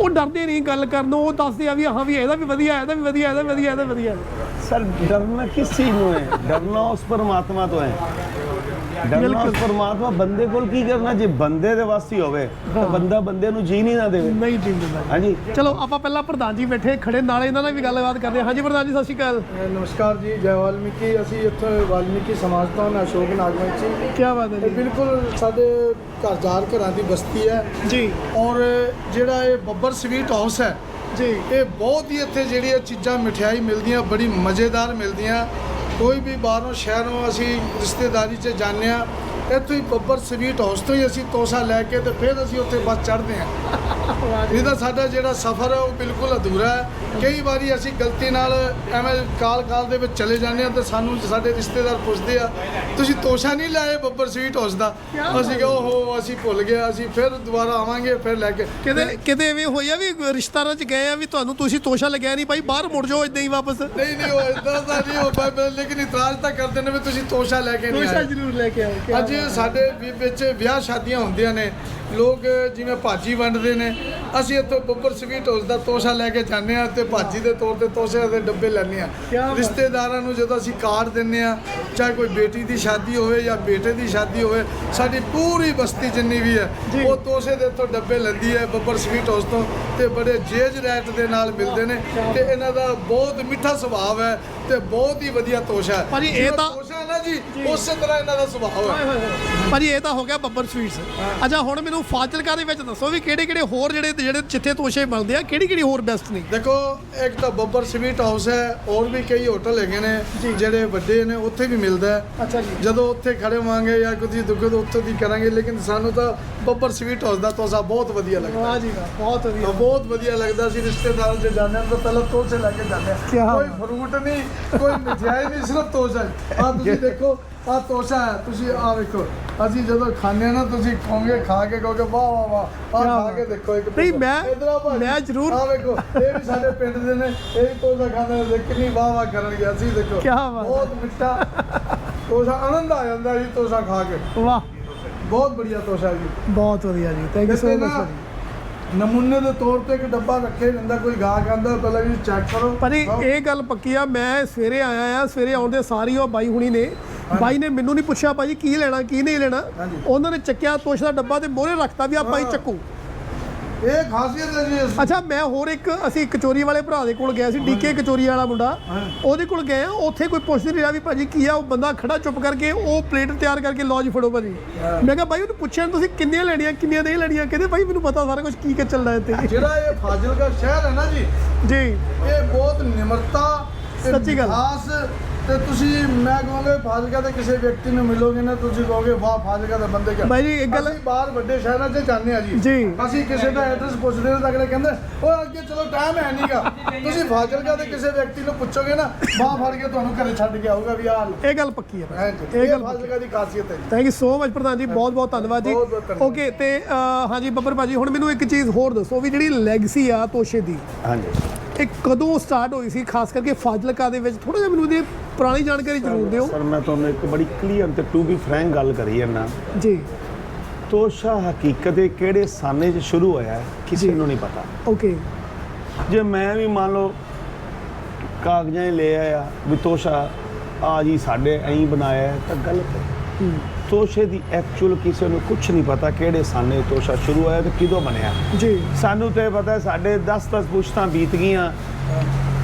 ਉਹ ਡਰਦੇ ਨਹੀਂ ਗੱਲ ਕਰਨ ਨੂੰ, ਉਹ ਦੱਸਦੇ ਆ ਵੀ ਹਾਂ ਵੀ ਇਹਦਾ ਵੀ ਵਧੀਆ, ਇਹਦਾ ਵੀ ਵਧੀਆ, ਇਹਦਾ ਵੀ ਵਧੀਆ, ਇਹਦਾ ਵਧੀਆ। ਸਰ, ਡਰਨਾ ਕਿਸ ਚੀਜ਼ ਨੂੰ ਹੈ? ਡਰਨਾ ਉਸ ਪਰਮਾਤਮਾ ਤੋਂ ਹੈ। ਡਰਨਾ ਉਸ ਪਰਮਾਤਮਾ ਬੰਦੇ ਕੋਲ ਕੀ ਕਰਨਾ? ਜੇ ਬੰਦੇ ਦੇ ਵਾਸੀ ਹੋਵੇ ਤਾਂ ਬੰਦਾ ਬੰਦੇ ਨੂੰ ਜੀ ਨਹੀਂ ਨਾ ਦੇਵੇ। ਨਹੀਂ ਜੀ ਨਹੀਂ ਹਾਂਜੀ। ਚਲੋ ਆਪਾਂ ਪਹਿਲਾਂ ਪ੍ਰਧਾਨ ਜੀ ਬੈਠੇ ਖੜੇ ਨਾਲੇ ਇਹਨਾਂ ਨਾਲ ਵੀ ਗੱਲਬਾਤ ਕਰਦੇ ਹਾਂ। ਹਾਂਜੀ ਪ੍ਰਧਾਨ ਜੀ ਸਤਿ ਸ਼੍ਰੀ ਅਕਾਲ। ਨਮਸਕਾਰ ਜੀ ਜੈ ਵਾਲਮੀਕੀ। ਅਸੀਂ ਇੱਥੇ ਵਾਲਮੀਕੀ ਸਮਾਜ ਤੋਂ ਅਸ਼ੋਕ ਨਾਗਵੰਸ਼ੀ ਕੀ ਬਾਤ ਹੈ ਜੀ। ਬਿਲਕੁਲ ਸਾਡੇ ਘਰਦਾਰ ਘਰਾਂ ਦੀ ਬਸਤੀ ਹੈ। ਜੀ। ਔਰ ਜਿਹੜਾ ਇਹ ਬੱਬਰ ਸਵੀਟ ਹਾਊਸ ਹੈ ਜੀ। ਇਹ ਬਹੁਤ ਹੀ ਇੱਥੇ ਜਿਹੜੀਆਂ ਚੀਜ਼ਾਂ ਮਠਿਆਈ ਮਿਲਦੀਆਂ ਬੜੀ ਮਜ਼ੇਦਾਰ ਮਿਲਦੀਆਂ। ਕੋਈ ਵੀ ਬਾਹਰੋਂ ਸ਼ਹਿਰੋਂ ਅਸੀਂ ਰਿਸ਼ਤੇਦਾਰੀ 'ਚ ਜਾਂਦੇ ਹਾਂ, ਇੱਥੋਂ ਹੀ ਬੱਬਰ ਸਵੀਟ ਹਾਊਸ ਤੋਂ ਹੀ ਅਸੀਂ ਤੋਸਾ ਲੈ ਕੇ ਤੇ ਫਿਰ ਅਸੀਂ ਉੱਥੇ ਬੱਸ ਚੜ੍ਹਦੇ ਹਾਂ। ਇਹਦਾ ਸਾਡਾ ਜਿਹੜਾ ਸਫ਼ਰ ਹੈ ਉਹ ਬਿਲਕੁਲ ਅਧੂਰਾ ਹੈ। ਕਈ ਵਾਰੀ ਅਸੀਂ ਗਲਤੀ ਨਾਲ ਐਵੇਂ ਕਾਲ ਕਾਲ ਦੇ ਵਿੱਚ ਚਲੇ ਜਾਂਦੇ ਹਾਂ ਤੇ ਸਾਨੂੰ ਸਾਡੇ ਰਿਸ਼ਤੇਦਾਰ ਪੁੱਛਦੇ ਆ ਤੁਸੀਂ ਤੋਸ਼ਾ ਨਹੀਂ ਲਾਏ ਬੱਬਰ ਸਵੀਟ ਹਾਊਸ ਦਾ? ਅਸੀਂ ਕਹੋ ਹੋ ਅਸੀਂ ਭੁੱਲ ਗਏ ਅਸੀਂ ਫਿਰ ਦੁਬਾਰਾ ਆਵਾਂਗੇ ਫਿਰ ਲੈ ਕੇ ਕਿਤੇ ਕਿਤੇ ਐਵੇਂ ਹੋਇਆ ਵੀ ਰਿਸ਼ਤੇਦਾਰਾਂ ਚ ਗਏ ਆ ਵੀ ਤੁਹਾਨੂੰ ਤੁਸੀਂ ਤੋਸ਼ਾ ਲੱਗਿਆ ਨਹੀਂ ਭਾਈ ਬਾਹਰ ਮੁੜ ਜਾਓ ਇਦਾਂ ਹੀ ਵਾਪਸ? ਨਹੀਂ ਨਹੀਂ ਉਹ ਇਦਾਂ ਦਾ ਨਹੀਂ ਹੋ ਪਾਇਆ ਲੇਕਿਨ ਇਤਰਾਜ਼ ਤਾਂ ਕਰਦੇ ਨੇ ਵੀ ਤੁਸੀਂ ਤੋਸ਼ਾ ਲੈ ਕੇ ਨਹੀਂ ਤੋਸ਼ਾ ਆਏ। ਜ਼ਰੂਰ ਲੈ ਕੇ ਆਓ ਅੱਜ ਸਾਡੇ ਵਿੱਚ ਵਿਆਹ ਸ਼ਾਦੀਆਂ ਹੁੰਦੀਆਂ ਨੇ। ਲੋਕ ਜਿਵੇਂ ਭਾਜੀ ਵੰਡਦੇ ਨੇ ਅਸੀਂ ਇੱਥੋਂ ਬੱਬਰ ਸਵੀਟ ਹਾਊਸ ਦਾ ਤੋਸ਼ਾ ਲੈ ਕੇ ਜਾਂਦੇ ਆ ਤੇ ਭਾਜੀ ਦੇ ਤੌਰ ਤੇ ਤੋਸ਼ੇ ਦੇ ਡੱਬੇ ਲੈਂਦੇ ਆ। ਰਿਸ਼ਤੇਦਾਰਾਂ ਨੂੰ ਜਦੋਂ ਅਸੀਂ ਕਾਰਡ ਦਿੰਨੇ ਆ ਚਾਹੇ ਕੋਈ ਬੇਟੀ ਦੀ ਸ਼ਾਦੀ ਹੋਵੇ ਜਾਂ ਬੇਟੇ ਦੀ ਸ਼ਾਦੀ ਹੋਵੇ ਸਾਡੀ ਪੂਰੀ ਬਸਤੀ ਜਿੰਨੀ ਵੀ ਹੈ। ਉਹ ਤੋਸ਼ੇ ਦੇ ਇੱਥੋਂ ਡੱਬੇ ਲੈਂਦੀ ਹੈ ਬੱਬਰ ਸਵੀਟ ਹਾਊਸ ਤੋਂ ਤੇ ਬੜੇ ਜੇਜ ਰੈਟ ਦੇ ਨਾਲ ਮਿਲਦੇ ਨੇ ਤੇ ਇਹਨਾਂ ਦਾ ਬਹੁਤ ਮਿੱਠਾ ਸੁਭਾਅ ਹੈ ਤੇ ਬਹੁਤ ਹੀ ਵਧੀਆ ਤੋਸ਼ਾ ਹੈ। ਭਾਜੀ, ਇਹ ਤਾਂ- ਤੋਸ਼ਾ ਹੈ ਨਾ ਜੀ ਉਸੇ ਤਰ੍ਹਾਂ ਇਹਨਾਂ ਦਾ ਸੁਭਾਅ ਹੈ। ਭਾਜੀ ਇਹ ਤਾਂ ਹੋ ਗਿਆ ਬੱਬਰ ਸਵੀਟਸ। ਅੱਛਾ ਹੁਣ ਮੈਨੂੰ ਫਾਜ਼ਿਲਕਾ ਦੇ ਵਿੱਚ ਦੱਸੋ ਵੀ ਕਿਹੜੇ ਕਿਹੜੇ ਹੋਰ ਜਿਹੜੇ ਜਿਹੜੇ ਜਿੱਥੇ ਤੋਸ਼ੇ ਮਿਲਦੇ ਆ ਕਿਹੜੀ ਕਿਹੜੀ ਹੋਰ ਬੈਸਟ ਨੇ? ਦੇਖੋ ਇੱਕ ਤਾਂ ਬੱਬਰ ਸਵੀਟ ਹਾਊਸ ਹੈ ਹੋਰ ਵੀ ਕਈ ਹੋਟਲ ਹੈਗੇ ਨੇ ਜਿਹੜੇ ਵੱਡੇ ਨੇ ਉੱਥੇ ਵੀ ਮਿਲਦਾ ਹੈ। ਅੱਛਾ ਜੀ। ਜਦੋਂ ਉੱਥੇ ਖੜੇ ਹੋਵਾਂਗੇ ਜਾਂ ਕੋਈ ਦੁੱਖ ਉੱਥੋਂ ਦੀ ਕਰਾਂਗੇ ਲੇਕਿਨ ਸਾਨੂੰ ਤਾਂ ਬੱਬਰ ਸਵੀਟ ਹਾਊਸ ਦਾ ਤੋਸਾ ਬਹੁਤ ਵਧੀਆ ਲੱਗਦਾ ਵਾਹ ਜੀ ਬਹੁਤ ਵਧੀਆ। ਬਹੁਤ ਵਧੀਆ ਲੱਗਦਾ ਸੀ ਰਿਸ਼ਤੇਦਾਰਾਂ ਦੇ ਜਾਂਦੇ ਹਾਂ ਤਾਂ ਪਹਿਲਾਂ ਤੋਸੇ ਲੈ ਕੇ ਜਾਂਦੇ ਹਾਂ। ਕੋਈ। ਫਰੂਟ ਨਹੀਂ ਕੋਈ ਮਠਿਆਈ ਨਹੀਂ ਸਿਰਫ ਤੋਸਾ ਆ ਤੁਸੀਂ ਦੇਖੋ ਆ ਤੋਸਾ ਤੁਸੀਂ ਆ ਵੇਖੋ ਅਸੀਂ ਜਦੋਂ ਖਾਂਦੇ ਨਾ ਤੁਸੀਂ ਕਹੋਗੇ ਖਾ ਕੇ ਕਹੋਗੇ ਵਾਹ ਵਾਹ ਵਾਹ ਆ ਕਿਆ ਖਾ। ਕੇ ਦੇਖੋ ਇੱਕ ਨਹੀਂ। ਮੈਂ-। ਮੈਂ ਜ਼ਰੂਰ- ਆ ਵੇਖੋ ਇਹ ਵੀ ਸਾਡੇ ਪਿੰਡ ਦੇ ਨੇ ਇਹ ਵੀ ਤੋਸਾ ਖਾਂਦੇ ਨੇ ਕਿੰਨੀ ਵਾਹ ਵਾਹ ਕਰਨਗੇ ਅਸੀਂ ਦੇਖੋ ਕਿਆ ਬਾਤ। ਬਹੁਤ ਮਿੱਠਾ ਤੋਸਾ ਆਨੰਦ ਆ ਜਾਂਦਾ ਜੀ ਤੋਸਾ ਖਾ ਕੇ ਵਾਹ ਬਹੁਤ ਬੜੀਆ ਤੋਸਾ ਜੀ ਬਹੁਤ ਵਧੀਆ ਜੀ ਥੈਂਕ ਯੂ ਸੋ ਮਚ ਨਮੂਨੇ ਦੇ ਤੌਰ ਤੇ ਇੱਕ ਡੱਬਾ ਰੱਖੇ ਹੁੰਦਾ ਕੋਈ ਗਾਹਕ ਆਂਦਾ ਪਹਿਲਾਂ ਵੀ ਚੈੱਕ ਕਰੋ ਭਾਜੀ ਆਓ। ਇਹ ਗੱਲ ਪੱਕੀ ਆ ਮੈਂ ਸਵੇਰੇ ਆਇਆ ਆ ਸਵੇਰੇ ਆਉਂਦੇ ਸਾਰੀ ਉਹ ਬਾਈ ਹੁਣੀ ਨੇ ਬਾਈ ਨੇ ਮੈਨੂੰ ਨਹੀਂ ਪੁੱਛਿਆ ਭਾਜੀ ਕੀ ਲੈਣਾ ਕੀ ਨਹੀਂ ਲੈਣਾ। ਉਹਨਾਂ ਨੇ ਚੱਕਿਆ ਤੋਸ਼ ਦਾ ਡੱਬਾ ਤੇ ਮੋਹਰੇ ਰੱਖਤਾ ਵੀ ਆ ਭਾਈ। ਚੱਕੂ। ਇਹ ਖਾਸੀਅਤ ਹੈ ਜੀ ਅੱਛਾ ਮੈਂ ਹੋਰ ਇੱਕ ਅਸੀਂ ਕਚੋਰੀ ਵਾਲੇ ਭਰਾ ਦੇ ਕੋਲ ਗਏ ਸੀ ਡੀਕੇ ਕਚੋਰੀ ਵਾਲਾ ਮੁੰਡਾ। ਉਹਦੇ ਕੋਲ ਗਏ ਆ ਉੱਥੇ ਕੋਈ ਪੁੱਛ ਨਹੀਂ ਰਿਹਾ ਵੀ ਭਾਜੀ ਕੀ ਆ ਉਹ ਬੰਦਾ ਖੜਾ ਚੁੱਪ ਕਰਕੇ ਉਹ ਪਲੇਟ ਤਿਆਰ ਕਰਕੇ ਲਓ ਜੀ ਫੜੋ ਭਾਜੀ। ਮੈਂ ਕਿਹਾ ਭਾਈ ਉਹਨੂੰ ਪੁੱਛਿਆ ਤੁਸੀਂ ਕਿੰਨੀਆਂ ਲੈਣੀਆਂ ਕਿੰਨੀਆਂ ਨਹੀਂ ਲੈਣੀਆਂ? ਕਹਿੰਦੇ ਭਾਈ ਮੈਨੂੰ ਪਤਾ ਸਾਰਾ ਕੁਝ ਕੀ ਕੀ ਚੱਲਦਾ ਇੱਥੇ। ਜਿਹੜਾ ਇਹ ਫਾਜ਼ਿਲਕਾ ਸ਼ਹਿਰ ਹੈ ਨਾ ਜੀ ਜੀ। ਇਹ ਬਹੁਤ ਨਿਮਰਤਾ ਸੱਚੀ ਗੱਲ। ਮਿਠਾਸ ਤੇ ਤੁਸੀਂ ਮੈਂ ਕਹਾਂਗਾ ਫਾਜ਼ਿਲਕਾ ਦੇ ਕਿਸੇ ਵਿਅਕਤੀ ਨੂੰ ਮਿਲੋਗੇ ਨਾ ਤੁਸੀਂ ਕਹੋਗੇ ਵਾਹ ਫਾਜ਼ਿਲਕਾ ਦੇ ਬੰਦੇ ਕਿਆ ਬਾਈ ਜੀ, ਇੱਕ ਗੱਲ- ਅਸੀਂ ਬਾਹਰ ਵੱਡੇ ਸ਼ਹਿਰਾਂ 'ਚ ਜਾਂਦੇ ਆ ਜੀ ਜੀ। ਅਸੀਂ ਕਿਸੇ ਦਾ ਐਡਰੈਸ ਪੁੱਛਦੇ ਹਾਂ ਤਾਂ ਅਗਲੇ ਕਹਿੰਦੇ ਓਏ ਅੱਗੇ ਚਲੋ ਟਾਈਮ ਹੈ ਨਹੀਂਗਾ ਤੁਸੀਂ ਫਾਜ਼ਿਲਕਾ ਦੇ ਕਿਸੇ ਵਿਅਕਤੀ ਨੂੰ ਪੁੱਛੋਗੇ ਨਾ ਬਾਹ ਫੜ ਕੇ ਤੁਹਾਨੂੰ ਘਰੇ ਛੱਡ ਕੇ ਆਊਗਾ ਵੀ ਆਹ ਲਓ। ਇਹ ਗੱਲ ਪੱਕੀ ਹੈ ਭਾਈ। ਹਾਂਜੀ, ਇਹ ਇਹ ਗੱਲ ਫਾਜ਼ਿਲਕਾ ਦੀ ਖਾਸੀਅਤ ਹੈ ਜੀ ਥੈਂਕ ਯੂ ਸੋ ਮਚ ਪ੍ਰਧਾਨ ਜੀ ਬਹੁਤ ਬਹੁਤ ਧੰਨਵਾਦ ਜੀ ਬਹੁਤ ਬਹੁਤ ਧੰਨਵਾਦ। ਓਕੇ ਤੇ ਹਾਂਜੀ ਬੱਬਰ ਭਾਜੀ ਹੁਣ ਮੈਨੂੰ ਇੱਕ ਚੀਜ਼ ਹੋਰ ਦੱਸੋ ਵੀ ਜਿਹੜੀ ਲੈਗਸੀ ਆ ਤੋਸ਼ੇ ਦੀ ਹਾਂਜੀ ਇਹ ਕਦੋਂ ਸਟਾਰਟ ਹੋਈ ਸੀ? ਖਾਸ ਕਰਕੇ ਫਾਜ਼ਿਲਕਾ ਦੇ ਵਿੱਚ ਥੋੜਾ ਜਿਹਾ ਮੈਨੂੰ ਇਹਦੀ ਪੁਰਾਣੀ ਜਾਣਕਾਰੀ ਜ਼ਰੂਰ ਦਿਓ। ਸਰ ਮੈਂ ਤੁਹਾਨੂੰ ਇੱਕ ਬੜੀ ਕਲੀਅਰ ਤੇ ਟੂ ਬੀ ਫਰੈਂਕ ਗੱਲ ਕਰੀ ਨਾ। ਜੀ। ਤੋਸ਼ਾ ਹਕੀਕਤ ਦੇ ਕਿਹੜੇ ਸਾਨੇ 'ਚ ਸ਼ੁਰੂ ਹੋਇਆ ਕਿਸੇ। ਨੂੰ ਨਹੀਂ ਪਤਾ। ਓਕੇ ਜੇ ਮੈਂ ਵੀ ਮੰਨ ਲਓ ਕਾਗਜ਼ਾਂ ਲੈ ਆਇਆ ਵੀ ਤੋਸ਼ਾ ਆ ਜੀ ਸਾਡੇ ਐਂ ਬਣਾਇਆ ਤਾਂ ਗਲਤ ਹੈ। ਤੋਸ਼ੇ ਦੀ ਐਕਚੁਅਲ ਕਿਸੇ ਨੂੰ ਕੁਝ ਨਹੀਂ ਪਤਾ ਕਿਹੜੇ ਸਾਨੇ ਤੋਸ਼ਾ ਸ਼ੁਰੂ ਹੋਇਆ ਤੇ ਕਿਦੋਂ ਬਣਿਆ। ਜੀ। ਸਾਨੂੰ ਤੇ ਪਤਾ ਸਾਡੇ 10-10 ਪੁਸ਼ਤਾਂ ਬੀਤ ਗਈਆਂ।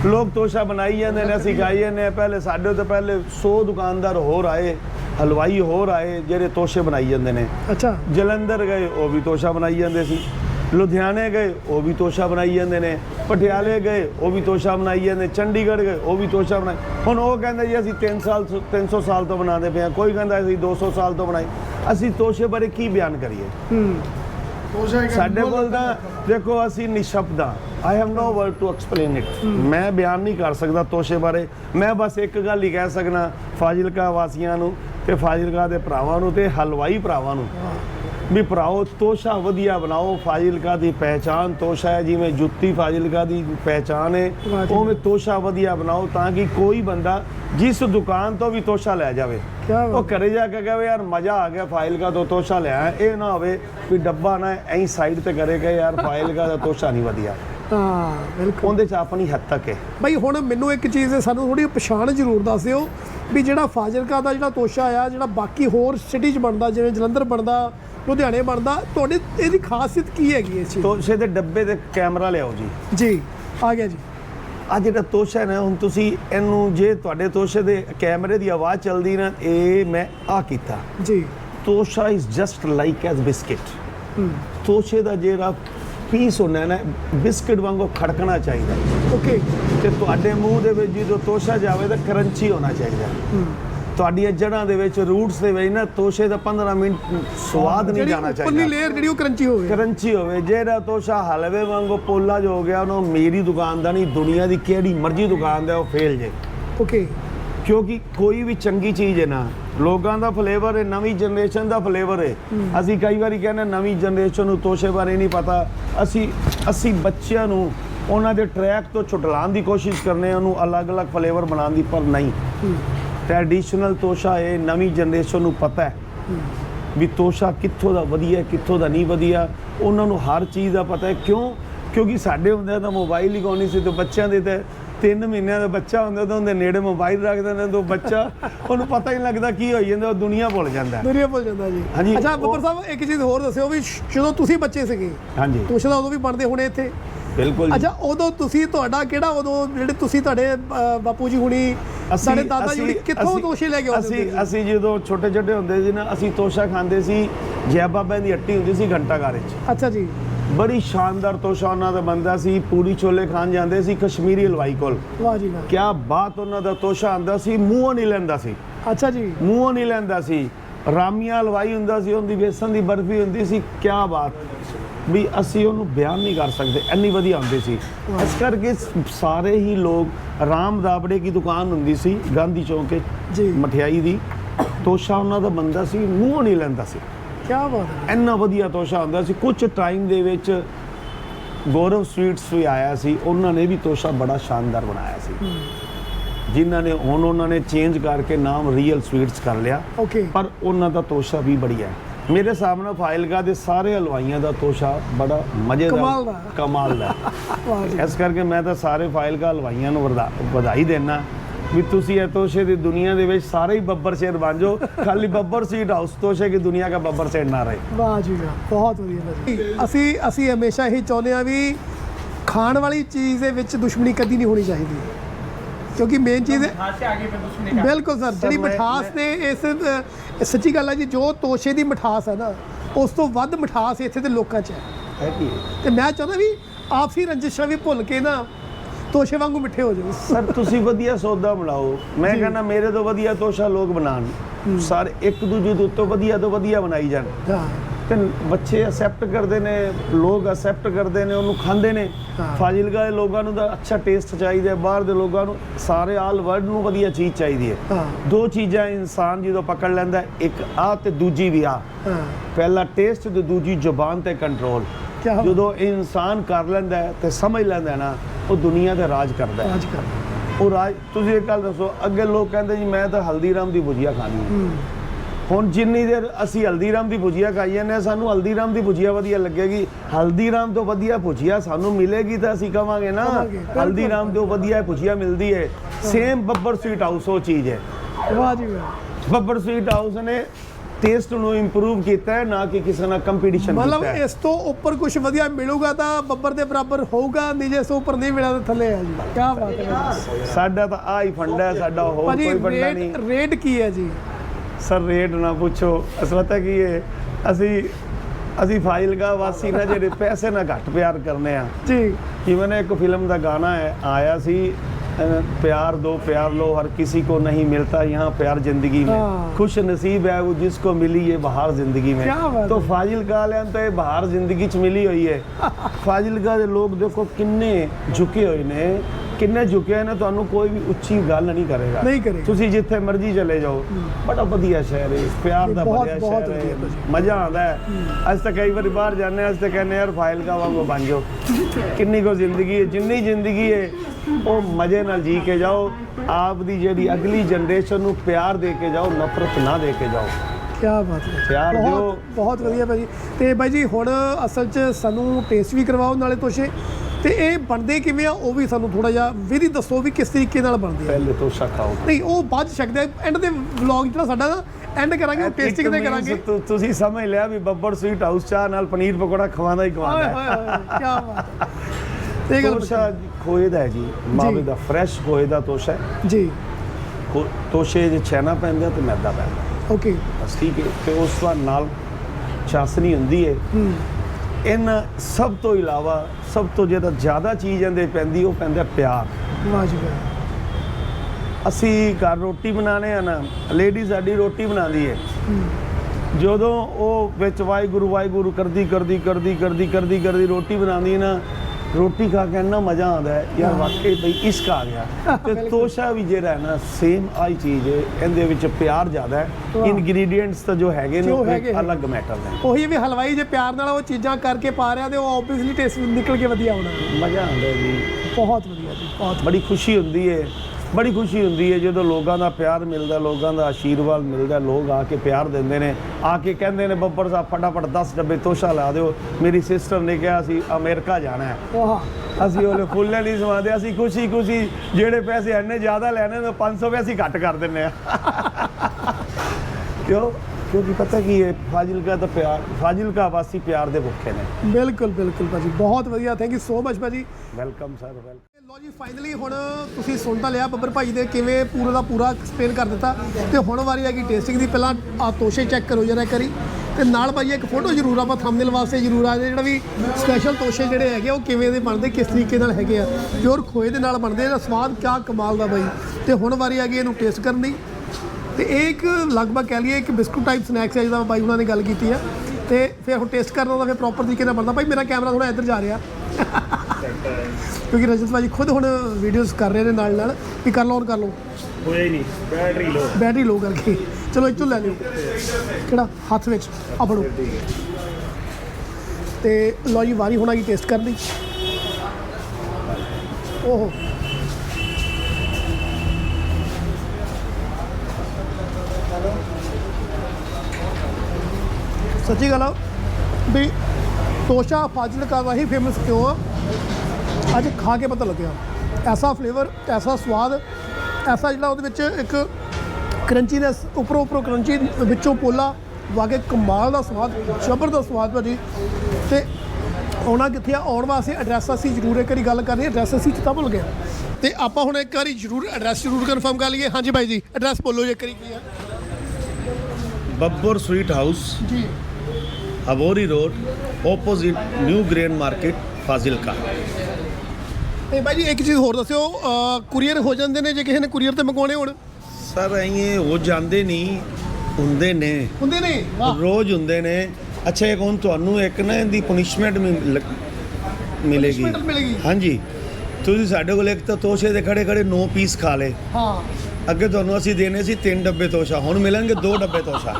ਲੋਕ ਤੋਸ਼ਾ ਬਣਾਈ ਜਾਂਦੇ ਨੇ ਅਸੀਂ ਖਾਈ ਜਾਂਦੇ ਹਾਂ। ਪਹਿਲੇ ਸਾਡੇ ਤੋਂ ਪਹਿਲੇ 100 ਦੁਕਾਨਦਾਰ ਹੋਰ ਆਏ ਹਲਵਾਈ ਹੋਰ ਆਏ ਜਿਹੜੇ ਤੋਸ਼ੇ ਬਣਾਈ ਜਾਂਦੇ ਨੇ। ਅੱਛਾ। ਜਲੰਧਰ ਗਏ ਉਹ ਵੀ ਤੋਸ਼ਾ ਬਣਾਈ ਜਾਂਦੇ ਸੀ। ਲੁਧਿਆਣੇ ਗਏ ਉਹ ਵੀ ਤੋਸ਼ਾ ਬਣਾਈ ਜਾਂਦੇ ਨੇ। ਪਟਿਆਲੇ ਗਏ ਉਹ ਵੀ ਤੋਸ਼ਾ ਬਣਾਈ ਜਾਂਦੇ ਚੰਡੀਗੜ੍ਹ ਗਏ ਉਹ ਵੀ ਤੋਸ਼ਾ ਬਣਾਈ ਹੁਣ ਉਹ ਕਹਿੰਦੇ ਜੀ ਅਸੀਂ 3 ਸਾਲ 300 ਸਾਲ ਤੋਂ ਬਣਾਉਂਦੇ ਪਏ ਹਾਂ। ਕੋਈ ਕਹਿੰਦਾ ਅਸੀਂ 200 ਸਾਲ ਤੋਂ ਬਣਾਈ। ਅਸੀਂ ਤੋਸ਼ੇ ਬਾਰੇ ਕੀ ਬਿਆਨ ਕਰੀਏ? ਹੂੰ। ਤੋਸ਼ਾ ਇੱਕ ਸਾਡੇ ਕੋਲ ਤਾਂ ਦੇਖੋ ਅਸੀਂ ਨਿਸ਼ਬਦ ਹਾਂ। I have no word to explain it ਮੈਂ ਬਿਆਨ ਨਹੀਂ ਕਰ ਸਕਦਾ ਤੋਸ਼ੇ ਬਾਰੇ। ਮੈਂ ਬਸ ਇੱਕ ਗੱਲ ਹੀ ਕਹਿ ਸਕਣਾ ਫਾਜ਼ਿਲਕਾ ਵਾਸੀਆਂ ਨੂੰ ਤੇ ਫਾਜ਼ਿਲਕਾ ਦੇ ਭਰਾਵਾਂ ਨੂੰ ਤੇ ਹਲਵਾਈ ਭਰਾਵਾਂ ਨੂੰ। ਵੀ ਭਰਾਓ ਤੋਸ਼ਾ ਵਧੀਆ ਬਣਾਓ ਫਾਜ਼ਿਲਕਾ ਦੀ ਪਹਿਚਾਨ ਤੋਸ਼ਾ ਹੈ ਜਿਵੇਂ ਜੁੱਤੀ ਫਾਜ਼ਿਲਕਾ ਦੀ ਪਹਿਚਾਨ ਹੈ। ਉਵੇਂ ਤੋਸ਼ਾ ਵਧੀਆ ਬਣਾਓ ਤਾਂ ਕਿ ਕੋਈ ਬੰਦਾ ਜਿਸ ਦੁਕਾਨ ਤੋਂ ਵੀ ਤੋਸ਼ਾ ਲੈ ਜਾਵੇ। ਉਹ ਘਰੇ ਜਾ ਕੇ ਕਹੇ ਯਾਰ ਮਜ਼ਾ ਆ ਗਿਆ ਫਾਈਲ ਕਾ ਤੋਂ ਤੋਸ਼ਾ ਲਿਆ। ਇਹ ਨਾ ਹੋਵੇ ਵੀ ਡੱਬਾ ਨਾ ਐਂ ਸਾਈਡ ਤੇ ਕਰੇ ਕਿ ਯਾਰ ਫਾਈਲ ਕਾ ਦਾ ਤੋਸ਼ਾ ਨਹੀਂ ਵਧੀਆ। ਹਾਂ ਬਿਲਕੁਲ। ਉਹਦੇ ਚ ਆਪਣੀ ਹੱਦ ਤੱਕ ਹੈ ਬਈ ਹੁਣ ਮੈਨੂੰ ਇੱਕ ਚੀਜ਼ ਸਾਨੂੰ ਥੋੜੀ ਪਛਾਣ ਜ਼ਰੂਰ ਦੱਸ ਦਿਓ ਵੀ ਜਿਹੜਾ ਫਾਜ਼ਿਲਕਾ ਦਾ ਜਿਹੜਾ ਤੋਸ਼ਾ ਆ ਜਿਹੜਾ ਬਾਕੀ ਹੋਰ ਸਿਟੀ 'ਚ ਬਣਦਾ ਜਿਵੇਂ ਜਲੰਧਰ ਬਣਦਾ ਲੁਧਿਆਣੇ ਬਣਦਾ। ਤੁਹਾਡੇ ਇਹਦੀ ਖਾਸੀਅਤ ਕੀ ਹੈਗੀ ਇਸ ਚੀਜ਼? ਤੋਸ਼ੇ ਦੇ ਡੱਬੇ ਤੇ ਕੈਮਰਾ ਲਿਆਓ ਜੀ। ਜੀ ਆ ਗਿਆ ਜੀ। ਆ ਜਿਹੜਾ ਤੋਸ਼ਾ ਨਾ ਹੁਣ ਤੁਸੀਂ ਇਹਨੂੰ ਜੇ ਤੁਹਾਡੇ ਤੋਸ਼ੇ ਦੇ ਕੈਮਰੇ ਦੀ ਆਵਾਜ਼ ਚੱਲਦੀ ਨਾ ਇਹ ਮੈਂ ਆ ਕੀਤਾ। ਜੀ। ਤੋਸ਼ਾ is just like as biscuit ਤੋਸ਼ੇ ਦਾ ਜਿਹੜਾ ਪੀਸ ਹੁੰਦਾ ਹੈ ਨਾ ਬਿਸਕਿਟ ਵਾਂਗੂ ਖੜਕਣਾ ਚਾਹੀਦਾ। ਓਕੇ ਤੇ ਤੁਹਾਡੇ ਮੂੰਹ ਦੇ ਵਿੱਚ ਜਦੋਂ ਤੋਸ਼ਾ ਜਾਵੇ ਤਾਂ ਕਰੰਚੀ ਹੋਣਾ ਚਾਹੀਦਾ। ਤੁਹਾਡੀਆਂ ਜੜ੍ਹਾਂ ਦੇ ਵਿੱਚ ਰੂਟਸ ਦੇ ਵਿੱਚ ਨਾ ਤੋਸ਼ੇ ਦਾ 15 ਮਿੰਟ ਸਵਾਦ ਨਹੀਂ ਜਾਣਾ ਉੱਪਰਲੀ ਚਾਹੀਦਾ। ਲੇਅਰ ਜਿਹੜੀ ਉਹ ਕਰੰਚੀ ਹੋਵੇ। ਕਰੰਚੀ ਹੋਵੇ ਜਿਹੜਾ ਤੋਸ਼ਾ ਹਲਵੇ ਵਾਂਗੂ ਪੋਲਾ ਜੋ ਹੋ ਗਿਆ ਉਹਨੂੰ ਮੇਰੀ ਦੁਕਾਨ ਦਾ ਨਹੀਂ ਦੁਨੀਆ ਦੀ ਕਿਹੜੀ ਮਰਜ਼ੀ ਦੁਕਾਨ ਦਾ ਉਹ ਫੇਲ ਜੇ। ਓਕੇ ਕਿਉਂਕਿ ਕੋਈ ਵੀ ਚੰਗੀ ਚੀਜ਼ ਹੈ ਨਾ ਲੋਕਾਂ ਦਾ ਫਲੇਵਰ ਹੈ ਨਵੀਂ ਜਨਰੇਸ਼ਨ ਦਾ ਫਲੇਵਰ ਹੈ। ਅਸੀਂ ਕਈ ਵਾਰੀ ਕਹਿੰਦੇ ਨਵੀਂ ਜਨਰੇਸ਼ਨ ਨੂੰ ਤੋਸ਼ੇ ਬਾਰੇ ਨਹੀਂ ਪਤਾ। ਅਸੀਂ ਅਸੀਂ ਬੱਚਿਆਂ ਨੂੰ ਉਹਨਾਂ ਦੇ ਟਰੈਕ ਤੋਂ ਛੁਟਲਾਉਣ ਦੀ ਕੋਸ਼ਿਸ਼ ਕਰਨੇ ਉਹਨੂੰ ਅਲੱਗ-ਅਲੱਗ ਫਲੇਵਰ ਬਣਾਉਣ ਦੀ ਪਰ ਨਹੀਂ। ਟ੍ਰੈਡੀਸ਼ਨਲ ਤੋਸ਼ਾ ਹੈ ਨਵੀਂ ਜਨਰੇਸ਼ਨ ਨੂੰ ਪਤਾ ਹੈ ਵੀ ਤੋਸ਼ਾ ਕਿੱਥੋਂ ਦਾ ਵਧੀਆ ਕਿੱਥੋਂ ਦਾ ਨਹੀਂ ਵਧੀਆ। ਉਹਨਾਂ ਨੂੰ ਹਰ ਚੀਜ਼ ਦਾ ਪਤਾ ਹੈ। ਕਿਉਂ? ਕਿਉਂਕਿ ਸਾਡੇ ਹੁੰਦਿਆਂ ਤਾਂ ਮੋਬਾਈਲ ਹੀ ਨਹੀਂ ਸੀ ਤੇ ਬੱਚਿਆਂ ਦੇ ਤੇ 3 ਮਹੀਨਿਆਂ ਦਾ ਬੱਚਾ ਹੁੰਦਾ ਤਾਂ ਉਹਦੇ ਨੇੜੇ ਮੋਬਾਈਲ ਰੱਖ ਦਿੰਦੇ ਤਾਂ ਬੱਚਾ। ਉਹਨੂੰ ਪਤਾ ਹੀ ਨਹੀਂ ਲੱਗਦਾ ਕੀ ਹੋਈ ਜਾਂਦਾ ਉਹ ਦੁਨੀਆ ਭੁੱਲ ਜਾਂਦਾ। ਦੁਨੀਆ ਭੁੱਲ ਜਾਂਦਾ ਜੀ। ਹਾਂਜੀ, ਅੱਛਾ ਬੱਬਰ ਸਾਹਿਬ ਇੱਕ ਚੀਜ਼ ਹੋਰ ਦੱਸਿਓ ਵੀ ਜਦੋਂ ਤੁਸੀਂ ਬੱਚੇ ਸੀਗੇ ਹਾਂਜੀ। ਤੋਸ਼ੇ ਉਦੋਂ ਵੀ ਬਣਦੇ ਹੋਣੇ ਇੱਥੇ? ਬਿਲਕੁਲ ਜੀ। ਅੱਛਾ ਉਦੋਂ ਤੁਸੀਂ ਤੁਹਾਡਾ ਕਿਹੜਾ ਉਦੋਂ ਜਿਹੜੇ ਤੁਸੀਂ ਤੁਹਾਡੇ ਬਾਪੂ ਜੀ ਹੁਣੀ ਸਾਡੇ ਦਾਦਾ ਜੀ ਕਿੱਥੋਂ ਤੋਸ਼ੇ ਲੈ ਕੇ ਆਉਂਦੇ ਅਸੀਂ? ਅਸੀਂ ਜਦੋਂ ਛੋਟੇ ਛੋਟੇ ਹੁੰਦੇ ਸੀ ਨਾ ਅਸੀਂ ਤੋਸ਼ਾ ਖਾਂਦੇ ਸੀ ਜੈ ਬਾਬਾ ਦੀ ਹੱਟੀ ਹੁੰਦੀ ਸੀ ਘੰਟਾ ਘਰ 'ਚ ਅੱਛਾ ਜੀ। ਬੜੀ ਸ਼ਾਨਦਾਰ ਤੋਸ਼ਾ ਉਹਨਾਂ ਦਾ ਬੰਦਾ ਸੀ ਪੂਰੀ ਛੋਲੇ ਖਾਣ ਜਾਂਦੇ ਸੀ ਕਸ਼ਮੀਰੀ ਹਲਵਾਈ ਕੋਲ। ਵਾਹ ਜੀ ਵਾਹ। ਕਿਆ ਬਾਤ ਉਹਨਾਂ ਦਾ ਤੋਸ਼ਾ ਆਂਦਾ ਸੀ ਮੂੰਹੋਂ ਨਹੀਂ ਲੈਂਦਾ ਸੀ। ਅੱਛਾ ਜੀ। ਮੂੰਹੋਂ ਨਹੀਂ ਲੈਂਦਾ ਸੀ। ਰਾਮੀਆਂ ਹਲਵਾਈ ਹੁੰਦਾ ਸੀ ਉਹਦੀ ਵੇਸਣ ਦੀ ਬਰਫੀ ਹੁੰਦੀ ਸੀ ਕਿਆ ਬਾਤ। ਵੀ ਅਸੀਂ ਉਹਨੂੰ ਬਿਆਨ ਨਹੀਂ ਕਰ ਸਕਦੇ। ਇੰਨੀ ਵਧੀਆ ਹੁੰਦੀ ਸੀ। ਇਸ ਕਰਕੇ ਸਾਰੇ ਹੀ ਲੋਕ ਰਾਮ ਦਾਬੜੇ ਦੀ ਦੁਕਾਨ ਹੁੰਦੀ ਸੀ ਗਾਂਧੀ ਚੌਂਕ ਜੀ। ਮਠਿਆਈ ਦੀ। ਤੋਸ਼ਾ ਉਹਨਾਂ ਦਾ ਬੰਦਾ ਸੀ ਮੂੰਹੋਂ ਨਹੀਂ ਲੈਂਦਾ ਸੀ। ਕੀ ਬਾਤ ਇੰਨਾ ਵਧੀਆ ਤੋਸ਼ਾ ਹੁੰਦਾ ਸੀ। ਕੁਝ ਟਾਈਮ ਦੇ ਵਿੱਚ ਗੌਰਵ ਸਵੀਟਸ ਵੀ ਆਇਆ ਸੀ। ਉਹਨਾਂ ਨੇ ਵੀ ਤੋਸ਼ਾ ਬੜਾ ਸ਼ਾਨਦਾਰ ਬਣਾਇਆ ਸੀ। ਜਿਨ੍ਹਾਂ ਨੇ ਹੁਣ ਉਹਨਾਂ ਨੇ ਚੇਂਜ ਕਰਕੇ ਨਾਮ ਰੀਅਲ ਸਵੀਟਸ ਕਰ ਲਿਆ। ਓਕੇ ਪਰ ਉਹਨਾਂ ਦਾ ਤੋਸ਼ਾ ਵੀ ਬੜੀਆ ਹੈ। ਮੇਰੇ ਸਾਹਮਣੇ ਫਾਇਲਗਾ ਦੇ ਸਾਰੇ ਹਲਵਾਈਆਂ ਦਾ ਤੋਸ਼ਾ ਬੜਾ ਮਜ਼ੇਦਾਰ ਕਮਾਲ ਦਾ। ਕਮਾਲ ਦਾ। ਵਾਹ ਜੀ। ਇਸ ਕਰਕੇ ਮੈਂ ਤਾਂ ਸਾਰੇ ਫਾਇਲਗਾ ਹਲਵਾਈਆਂ ਨੂੰ ਵਰਦਾ- ਵਧਾਈ ਦੇਣਾ ਵੀ ਤੁਸੀਂ ਇਹ ਤੋਸ਼ੇ ਦੀ ਦੁਨੀਆ ਦੇ ਵਿੱਚ ਸਾਰੇ ਹੀ ਬੱਬਰ ਸ਼ੇਰ ਬਣ ਜਾਓ। ਖਾਲੀ ਬੱਬਰ ਸੀਟ ਹਾਊਸ ਤੋਸ਼ੇ ਕੀ ਦੁਨੀਆ ਦਾ ਬੱਬਰ ਸ਼ੇਰ ਨਾ ਰਹੇ। ਵਾਹ ਜੀ ਵਾਹ ਬਹੁਤ ਵਧੀਆ ਭਾਜੀ ਅਸੀਂ ਅਸੀਂ ਹਮੇਸ਼ਾ ਇਹੀ ਚਾਹੁੰਦੇ ਆ ਵੀ ਖਾਣ ਵਾਲੀ ਚੀਜ਼ ਦੇ ਵਿੱਚ ਦੁਸ਼ਮਣੀ ਕਦੀ ਨਹੀਂ ਹੋਣੀ ਚਾਹੀਦੀ। ਕਿਉਂਕਿ ਮੇਨ ਚੀਜ਼ ਮਿਠਾਸ ਆ ਗਈ ਫਿਰ ਤੁਸੀਂ ਨੇ ਬਿਲਕੁਲ ਸਰ ਜਿਹੜੀ ਮਿਠਾਸ ਨੇ ਇਸ ਸੱਚੀ ਗੱਲ ਹੈ ਜੀ ਜੋ ਤੋਸ਼ੇ ਦੀ ਮਿਠਾਸ ਹੈ ਨਾ ਉਸ ਤੋਂ ਵੱਧ ਮਿਠਾਸ ਇੱਥੇ ਦੇ ਲੋਕਾਂ 'ਚ ਹੈ। ਤੇ ਮੈਂ ਚਾਹੁੰਦਾ ਵੀ ਆਪਸੀ ਰੰਜਿਸ਼ਾਂ ਵੀ ਭੁੱਲ ਕੇ ਨਾ ਤੋਸ਼ੇ ਵਾਂਗੂ ਮਿੱਠੇ ਹੋ ਜਾਓ। ਸਰ ਤੁਸੀਂ ਵਧੀਆ ਸੌਦਾ ਬਣਾਓ। ਮੈਂ ਕਹਿੰਦਾ ਮੇਰੇ ਤੋਂ ਵਧੀਆ ਤੋਸ਼ਾ ਲੋਕ ਬਣਾਣ ਸਾਰੇ ਇੱਕ ਦੂਜੇ ਦੇ ਉੱਤੋਂ ਵਧੀਆ ਤੋਂ ਵਧੀਆ ਬਣਾਈ ਜਾਣ। ਤੇ ਬੱਚੇ ਅਸੈਪਟ ਕਰਦੇ ਨੇ ਲੋਕ ਅਸੈਪਟ ਕਰਦੇ ਨੇ ਉਹਨੂੰ ਖਾਂਦੇ ਨੇ। ਹਾਂ। ਫਾਜ਼ਿਲਕਾ ਦੇ ਲੋਕਾਂ ਨੂੰ ਤਾਂ ਅੱਛਾ ਟੇਸਟ ਚਾਹੀਦਾ ਹੈ ਬਾਹਰ ਦੇ ਲੋਕਾਂ ਨੂੰ ਸਾਰੇ ਆਲ ਵਰਲਡ ਨੂੰ ਵਧੀਆ ਚੀਜ਼ ਚਾਹੀਦੀ ਹੈ। ਦੋ ਚੀਜ਼ਾਂ ਇਨਸਾਨ ਜਦੋਂ ਪਕੜ ਲੈਂਦਾ ਇੱਕ ਆ ਤੇ ਦੂਜੀ ਵੀ ਆ। ਪਹਿਲਾ ਟੇਸਟ ਤੇ ਦੂਜੀ ਜ਼ੁਬਾਨ ਤੇ ਕੰਟਰੋਲ। ਜਦੋਂ ਇਨਸਾਨ ਕਰ ਲੈਂਦਾ ਤੇ ਸਮਝ ਲੈਂਦਾ ਨਾ ਉਹ ਦੁਨੀਆ ਤੇ ਰਾਜ ਕਰਦਾ ਕਰ ਉਹ ਰਾਜ ਤੁਸੀਂ ਇੱਕ ਗੱਲ ਦੱਸੋ ਅੱਗੇ ਲੋਕ ਕਹਿੰਦੇ ਜੀ ਮੈਂ ਤਾਂ ਹਲਦੀਰਾਮ ਦੀ ਭੁਜੀਆ ਖਾਣੀ ਹੈ। ਹੁਣ ਜਿੰਨੀ ਦੇਰ ਅਸੀਂ ਹਲਦੀਰਾਮ ਦੀ ਭੁਜੀਆ ਖਾਈ ਜਾਂਦੇ ਹਾਂ ਸਾਨੂੰ ਹਲਦੀਰਾਮ ਦੀ ਭੁਜੀਆ ਵਧੀਆ ਲੱਗੇਗੀ। ਹਲਦੀਰਾਮ ਤੋਂ ਵਧੀਆ ਭੁਜੀਆ ਸਾਨੂੰ ਮਿਲੇਗੀ ਤਾਂ ਅਸੀਂ ਕਵਾਂਗੇ ਨਾ। ਹਲਦੀਰਾਮ ਤੋਂ ਵਧੀਆ ਭੁਜੀਆ ਮਿਲਦੀ ਹੈ। ਸੇਮ ਬੱਬਰ ਸਵੀਟ ਹਾਊਸ ਉਹ ਚੀਜ਼ ਹੈ। ਵਾਹ ਜੀ ਵਾਹ। ਬੱਬਰ ਸਵੀਟ ਹਾਊਸ ਨੇ ਟੇਸਟ ਨੂੰ ਇੰਪਰੂਵ ਕੀਤਾ ਹੈ ਨਾ ਕਿ ਕਿਸੇ ਨਾਲ ਕੰਪੀਟੀਸ਼ਨ ਮਤਲਬ ਕੀਤਾ ਹੈ। ਇਸ ਤੋਂ ਉੱਪਰ ਕੁਝ ਵਧੀਆ ਮਿਲੂਗਾ ਤਾਂ ਬੱਬਰ ਦੇ ਬਰਾਬਰ ਹੋਊਗਾ ਨਹੀਂ ਜੇ ਇਸ ਉੱਪਰ ਨਹੀਂ ਮਿਲਿਆ ਤਾਂ ਥੱਲੇ ਆ ਜੀ। ਕੀ ਬਾਤ ਹੈ। ਸਾਡਾ ਤਾਂ ਆ ਹੀ ਫੰਡਾ ਹੈ ਸਾਡਾ ਹੋਰ ਕੋਈ ਫੰਡਾ ਨਹੀਂ। ਰੇਟ ਕੀ ਹੈ ਜੀ? ਸਰ ਰੇਟ ਨਾ ਪੁੱਛੋ ਅਸਲ ਤਾਂ ਕੀ ਹੈ ਅਸੀਂ ਅਸੀਂ ਫਾਈਲਗਾ ਵਾਸੀ ਨਾ ਜਿਹੜੇ ਪੈਸੇ ਨਾਲ ਘੱਟ ਪਿਆਰ ਕਰਨੇ ਆ ਜੀ ਕਿਵੇਂ ਇੱਕ ਫਿਲਮ ਦਾ ਗਾਣਾ ਹੈ ਆਇਆ ਸੀ प्यार दो प्यार लो हर किसी को नहीं मिलता यहाँ प्यार जिंदगी में खुश नसीब है वो जिसको मिली ये बहार जिंदगी में तो फाजिल का तो ये बहार जिंदगी च मिली हुई है फाजिल का लोग देखो किन्ने झुके हुए ने ਕਿੰਨੇ ਝੁਕੇ ਹੋਏ ਨੇ ਤੁਹਾਨੂੰ ਕੋਈ ਵੀ ਉੱਚੀ ਗੱਲ ਨਹੀਂ ਕਰੇਗਾ। ਨਹੀਂ ਕਰੇਗਾ। ਤੁਸੀਂ ਜਿੱਥੇ ਮਰਜ਼ੀ ਚਲੇ ਜਾਓ ਬੜਾ ਵਧੀਆ ਸ਼ਹਿਰ ਹੈ ਪਿਆਰ ਦਾ ਭਰਿਆ ਬਹੁਤ ਸ਼ਹਿਰ ਹੈ। ਮਜ਼ਾ ਆਉਂਦਾ ਹੈ। ਅੱਜ ਤਾਂ ਕਈ ਵਾਰੀ ਬਾਹਰ ਜਾਂਦੇ ਹਾਂ ਅੱਜ ਤਾਂ ਕਹਿੰਦੇ ਯਾਰ ਫਾਈਲ ਕਾ ਵਾਂਗੂ ਬਣ ਜਾਓ? ਕਿੰਨੀ ਕੋ ਜ਼ਿੰਦਗੀ ਹੈ ਜਿੰਨੀ ਜ਼ਿੰਦਗੀ ਹੈ ਉਹ ਮਜ਼ੇ ਨਾਲ ਜੀ ਕੇ ਜਾਓ। ਆਪ ਦੀ ਜਿਹੜੀ ਅਗਲੀ ਜਨਰੇਸ਼ਨ ਨੂੰ ਪਿਆਰ ਦੇ ਕੇ ਜਾਓ ਨਫ਼ਰਤ ਨਾ ਦੇ ਕੇ ਜਾਓ। ਕੀ ਬਾਤ ਹੈ। ਪਿਆਰ ਬਹੁਤ ਦਿਓ। ਬਹੁਤ ਵਧੀਆ ਭਾਜੀ। ਤੇ ਬਾਈ ਜੀ ਹੁਣ ਅਸਲ 'ਚ ਸਾਨੂੰ ਟੇਸਟ ਵੀ ਕਰਵਾਓ ਨਾਲੇ ਤੋਸ਼ੇ ਤੇ ਇਹ ਬਣਦੇ ਕਿਵੇਂ ਆ ਉਹ ਵੀ ਸਾਨੂੰ ਥੋੜਾ ਜਿਹਾ ਵਿਧੀ ਦੱਸੋ ਵੀ ਕਿਸ ਤਰੀਕੇ ਨਾਲ ਬਣਦੇ ਆ। ਪਹਿਲੇ ਤੋਂ ਖਾਓ ਨਹੀਂ ਉਹ ਬਾਅਦ 'ਚ ਛਕਦੇ ਐਂਡ ਦੇ ਵਲੌਗ ਜਿਹੜਾ ਸਾਡਾ ਨਾ ਐਂਡ ਕਰਾਂਗੇ ਉਹ ਟੇਸਟਿੰਗ ਤੇ ਕਰਾਂਗੇ। ਤੁਸੀਂ ਸਮਝ ਲਿਆ ਵੀ ਬੱਬਰ ਸਵੀਟ ਹਾਊਸ ਚਾਹ ਨਾਲ ਪਨੀਰ ਪਕੌੜਾ ਖਵਾਉਂਦਾ ਹੀ ਖਵਾਉਂਦਾ ਹੋਏ ਹੈ ਹੋਏ ਕੀ ਬਾਤ ਹੈ। ਇਹ ਗੱਲ ਤੋਸ਼ਾ ਖੋਏ ਦਾ ਹੈ ਜੀ ਮਾਵੇ ਦਾ ਫਰੈਸ਼ ਖੋਏ ਦਾ ਤੋਸ਼ਾ ਹੈ। ਜੀ। ਤੋਸ਼ੇ ਜੇ ਛੈਨਾ ਪੈਂਦਾ ਤੇ ਮੈਦਾ ਪੈਂਦਾ। ਓਕੇ। ਬਸ ਠੀਕ ਹੈ ਤੇ ਉਸ ਤੋਂ ਨਾਲ ਚਾਸਨੀ ਹੁੰਦੀ ਹੈ। ਹੂੰ। ਇਹਨਾਂ ਸਭ ਤੋਂ ਇਲਾਵਾ ਸਭ ਤੋਂ ਜਿਹੜਾ ਜ਼ਿਆਦਾ ਚੀਜ਼ ਇਹਦੇ ਪੈਂਦੀ ਉਹ ਪੈਂਦਾ ਪਿਆਰ। ਵਾਹ ਅਸੀਂ ਘਰ ਰੋਟੀ ਬਣਾਉਂਦੇ ਆ ਨਾ ਲੇਡੀ ਸਾਡੀ ਰੋਟੀ ਬਣਾਉਂਦੀ ਹੈ ਜਦੋਂ ਉਹ ਵਿੱਚ ਵਾਹਿਗੁਰੂ ਵਾਹਿਗੁਰੂ ਕਰਦੀ ਕਰਦੀ ਕਰਦੀ ਕਰਦੀ ਕਰਦੀ ਕਰਦੀ ਰੋਟੀ ਬਣਾਉਂਦੀ ਹੈ ਨਾ ਰੋਟੀ ਖਾ ਕੇ ਇੰਨਾ ਮਜ਼ਾ ਆਉਂਦਾ ਹੈ ਯਾਰ ਵਾਕਈ ਬਈ ਇਸ਼ਕ ਆ ਗਿਆ। ਤੇ ਤੋਸ਼ਾ ਵੀ ਜਿਹੜਾ ਹੈ ਨਾ ਸੇਮ ਆਈ ਚੀਜ਼ ਹੈ ਇਹਦੇ ਵਿੱਚ ਪਿਆਰ ਜ਼ਿਆਦਾ ਹੈ। ਇਨਗਰੀਡੀਐਂਟਸ ਤਾਂ ਜੋ ਹੈਗੇ ਨੇ ਉਹ। ਅਲੱਗ ਮੈਟਰ ਨੇ। ਉਹੀ ਵੀ ਹਲਵਾਈ ਜੇ ਪਿਆਰ ਨਾਲ ਉਹ ਚੀਜ਼ਾਂ ਕਰਕੇ ਪਾ ਰਿਹਾ ਤੇ ਉਹ ਆਬਵੀਅਸਲੀ ਟੇਸਟ ਨਿਕਲ ਕੇ ਵਧੀਆ ਆਉਣਾ। ਮਜ਼ਾ ਆਉਂਦਾ ਜੀ। ਬਹੁਤ ਵਧੀਆ ਜੀ ਬਹੁਤ ਬੜੀ ਖੁਸ਼ੀ ਹੁੰਦੀ ਹੈ। ਬੜੀ ਖੁਸ਼ੀ ਹੁੰਦੀ ਹੈ ਜਦੋਂ ਲੋਕਾਂ ਦਾ ਪਿਆਰ ਮਿਲਦਾ ਲੋਕਾਂ ਦਾ ਆਸ਼ੀਰਵਾਦ ਮਿਲਦਾ ਲੋਕ ਆ ਕੇ ਪਿਆਰ ਦਿੰਦੇ ਨੇ ਆ ਕੇ ਕਹਿੰਦੇ ਨੇ ਬੱਬਰ ਸਾਹਿਬ ਫਟਾਫਟ 10 ਡੱਬੇ ਤੋਸ਼ਾ ਲਾ ਦਿਓ। ਮੇਰੀ ਸਿਸਟਰ ਨੇ ਕਿਹਾ ਸੀ ਅਮਰੀਕਾ ਜਾਣਾ ਹੈ। ਵਾਹ। ਅਸੀਂ ਉਹਲੇ ਫੁੱਲੇ ਨਹੀਂ ਸਮਾਦੇ ਅਸੀਂ ਖੁਸ਼ੀ ਖੁਸ਼ੀ ਜਿਹੜੇ ਪੈਸੇ ਐਨੇ ਜ਼ਿਆਦਾ ਲੈਣੇ ਨੇ 500 ਰੁਪਏ ਅਸੀਂ ਘੱਟ ਕਰ ਦਿੰਨੇ ਆ ਕਿਉਂ? ਕਿਉਂਕਿ ਪਤਾ ਕੀ ਹੈ ਫਾਜ਼ਿਲਕਾ ਦਾ ਪਿਆਰ ਫਾਜ਼ਿਲਕਾ ਵਾਸੀ ਪਿਆਰ ਦੇ ਭੁੱਖੇ ਨੇ। ਬਿਲਕੁਲ ਬਿਲਕੁਲ ਭਾਜੀ ਬਹੁਤ ਵਧੀਆ ਥੈਂਕ ਯੂ ਸੋ ਮਚ ਭਾਜੀ। ਵੈਲਕਮ ਸਰ ਵੈਲਕਮ ਲੋ ਜੀ ਫਾਈਨਲੀ ਹੁਣ ਤੁਸੀਂ ਸੁਣ ਤਾਂ ਲਿਆ ਬੱਬਰ ਭਾਈ ਦੇ ਕਿਵੇਂ ਪੂਰਾ ਦਾ ਪੂਰਾ ਐਕਸਪਲੇਨ ਕਰ ਦਿੱਤਾ। ਤੇ ਹੁਣ ਵਾਰੀ ਆ ਗਈ ਟੇਸਟਿੰਗ ਦੀ ਪਹਿਲਾਂ ਆ ਤੋਸ਼ੇ ਚੈੱਕ ਕਰੋ ਜਰਾ ਕਰੀ ਤੇ ਨਾਲ ਭਾਈ ਇੱਕ ਫੋਟੋ ਜ਼ਰੂਰ ਆਪਾਂ ਥੰਬਨੇਲ ਵਾਸਤੇ ਜ਼ਰੂਰ ਆ ਜਿਹੜਾ ਵੀ ਸਪੈਸ਼ਲ ਤੋਸ਼ੇ ਜਿਹੜੇ ਹੈਗੇ ਉਹ ਕਿਵੇਂ ਦੇ ਬਣਦੇ ਕਿਸ ਤਰੀਕੇ ਨਾਲ ਹੈਗੇ ਆ। ਪਿਓਰ ਖੋਏ ਦੇ ਨਾਲ ਬਣਦੇ ਇਹਦਾ ਸਵਾਦ ਕਿਆ ਕਮਾਲ ਦਾ ਬਾਈ ਤੇ ਹੁਣ ਵਾਰੀ ਆ ਗਈ ਇਹਨੂੰ ਟੇਸਟ ਕਰਨ ਦੀ। ਤੇ ਇਹ ਇੱਕ ਲਗਭਗ ਕਹਿ ਲਈਏ ਇੱਕ ਬਿਸਕੁਟ ਟਾਈਪ ਸਨੈਕਸ ਹੈ ਜਿਹਦਾ ਬਾਈ ਉਹਨਾਂ ਨੇ ਗੱਲ ਕੀਤੀ ਆ। ਤੇ ਫਿਰ ਹੁਣ ਟੇਸਟ ਕਰਨਾ ਤਾਂ ਫਿਰ ਪ੍ਰੋਪਰ ਤਰੀਕੇ ਨਾਲ ਬਣਦਾ। ਭਾਈ ਮੇਰਾ ਕੈਮਰਾ ਥੋੜਾ ਇੱਧਰ ਜਾ ਰਿਹਾ। ਕਿਉਂਕਿ ਰਜਤ ਭਾਜੀ ਖੁਦ ਹੁਣ ਵੀਡੀਓਜ਼ ਕਰ ਰਹੇ ਨੇ ਨਾਲ ਨਾਲ। ਵੀ ਕਰ ਲਓ ਔਨ ਕਰ ਲਓ। ਹੋਇਆ ਹੀ ਨਹੀਂ। ਬੈਟਰੀ ਲੋ ਬੈਟਰੀ ਲੋ ਕਰਕੇ। ਚਲੋ ਇੱਥੋਂ ਲੈ ਲਿਓ। ਕਿਹੜਾ? ਹੱਥ ਵਿੱਚ। ਆ ਫੜੋ। ਤੇ ਲਓ ਜੀ ਵਾਰੀ ਹੋਣਾ ਕੀ ਟੇਸਟ ਕਰਨ। ਦੀ ਓਹੋ। ਸੱਚੀ ਗੱਲ ਆ ਵੀ ਤੋਸ਼ਾ ਫਾਜ਼ਿਲਕਾ ਦਾ ਹੀ ਫੇਮਸ ਕਿਉਂ ਆ। ਅੱਜ ਖਾ ਕੇ ਪਤਾ ਲੱਗਿਆ। ਐਸਾ ਫਲੇਵਰ ਐਸਾ ਸਵਾਦ ਐਸਾ ਜਿਹੜਾ ਉਹਦੇ ਵਿੱਚ ਇੱਕ ਕਰੰਚੀਨੈਸ ਉੱਪਰੋਂ ਉੱਪਰੋਂ ਕਰੰਚੀ ਵਿੱਚੋਂ ਪੋਲਾ ਵਾਕੇ ਕਮਾਲ ਦਾ ਸਵਾਦ ਜ਼ਬਰਦਸਤ ਸਵਾਦ ਭਾਜੀ। ਤੇ ਆਉਣਾ ਕਿੱਥੇ ਆ? ਆਉਣ ਵਾਸਤੇ ਐਡਰੈਸ ਅਸੀਂ ਜ਼ਰੂਰ ਇੱਕ ਵਾਰੀ ਗੱਲ ਕਰਨੀ ਐਡਰੈਸ ਅਸੀਂ ਕਿਤਾ ਭੁੱਲ ਗਏ ਤੇ ਆਪਾਂ ਹੁਣ ਇੱਕ ਵਾਰੀ ਜ਼ਰੂਰ ਐਡਰੈਸ ਜ਼ਰੂਰ ਕਨਫਰਮ ਕਰ ਲਈਏ। ਹਾਂਜੀ ਬਾਈ ਜੀ ਐਡਰੈਸ ਬੋਲੋ ਜੀ ਇੱਕ ਵਾਰੀ ਕੀ ਆ? ਬੱਬਰ ਸਵੀਟ ਹਾਊਸ ਜੀ। Abohar road opposite new grand market Fazilka ਤੇ ਬਾਈ ਜੀ ਇੱਕ ਚੀਜ਼ ਹੋਰ ਦੱਸਿਓ ਕੁਰੀਅਰ ਹੋ ਜਾਂਦੇ ਨੇ ਜੇ ਕਿਸੇ ਨੇ ਕੁਰੀਅਰ ਤੇ ਮੰਗਵਾਉਣੇ ਹੋਣ? ਸਰ ਇਹ ਹੋ ਜਾਂਦੇ ਨਹੀਂ ਹੁੰਦੇ ਨੇ। ਹੁੰਦੇ ਨੇ? ਰੋਜ਼ ਹੁੰਦੇ ਨੇ। ਅੱਛਾ ਇੱਕ ਹੁਣ ਤੁਹਾਨੂੰ ਇੱਕ ਨਾ ਇਹਦੀ ਪਨਿਸ਼ਮੈਂਟ ਮਿਲੇਗੀ। ਹਾਂਜੀ। ਤੁਸੀਂ ਸਾਡੇ ਕੋਲ ਇੱਕ ਤਾਂ ਤੋਸ਼ੇ ਦੇ ਖੜੇ ਖੜੇ 9 ਪੀਸ ਖਾ ਲੇ ਹਾਂ। ਅੱਗੇ ਤੁਹਾਨੂੰ ਅਸੀਂ ਦੇਣੇ ਸੀ 3 ਡੱਬੇ ਤੋਸ਼ਾ ਹੁਣ ਮਿਲਣਗੇ 2 ਡੱਬੇ ਤੋਸ਼ਾ।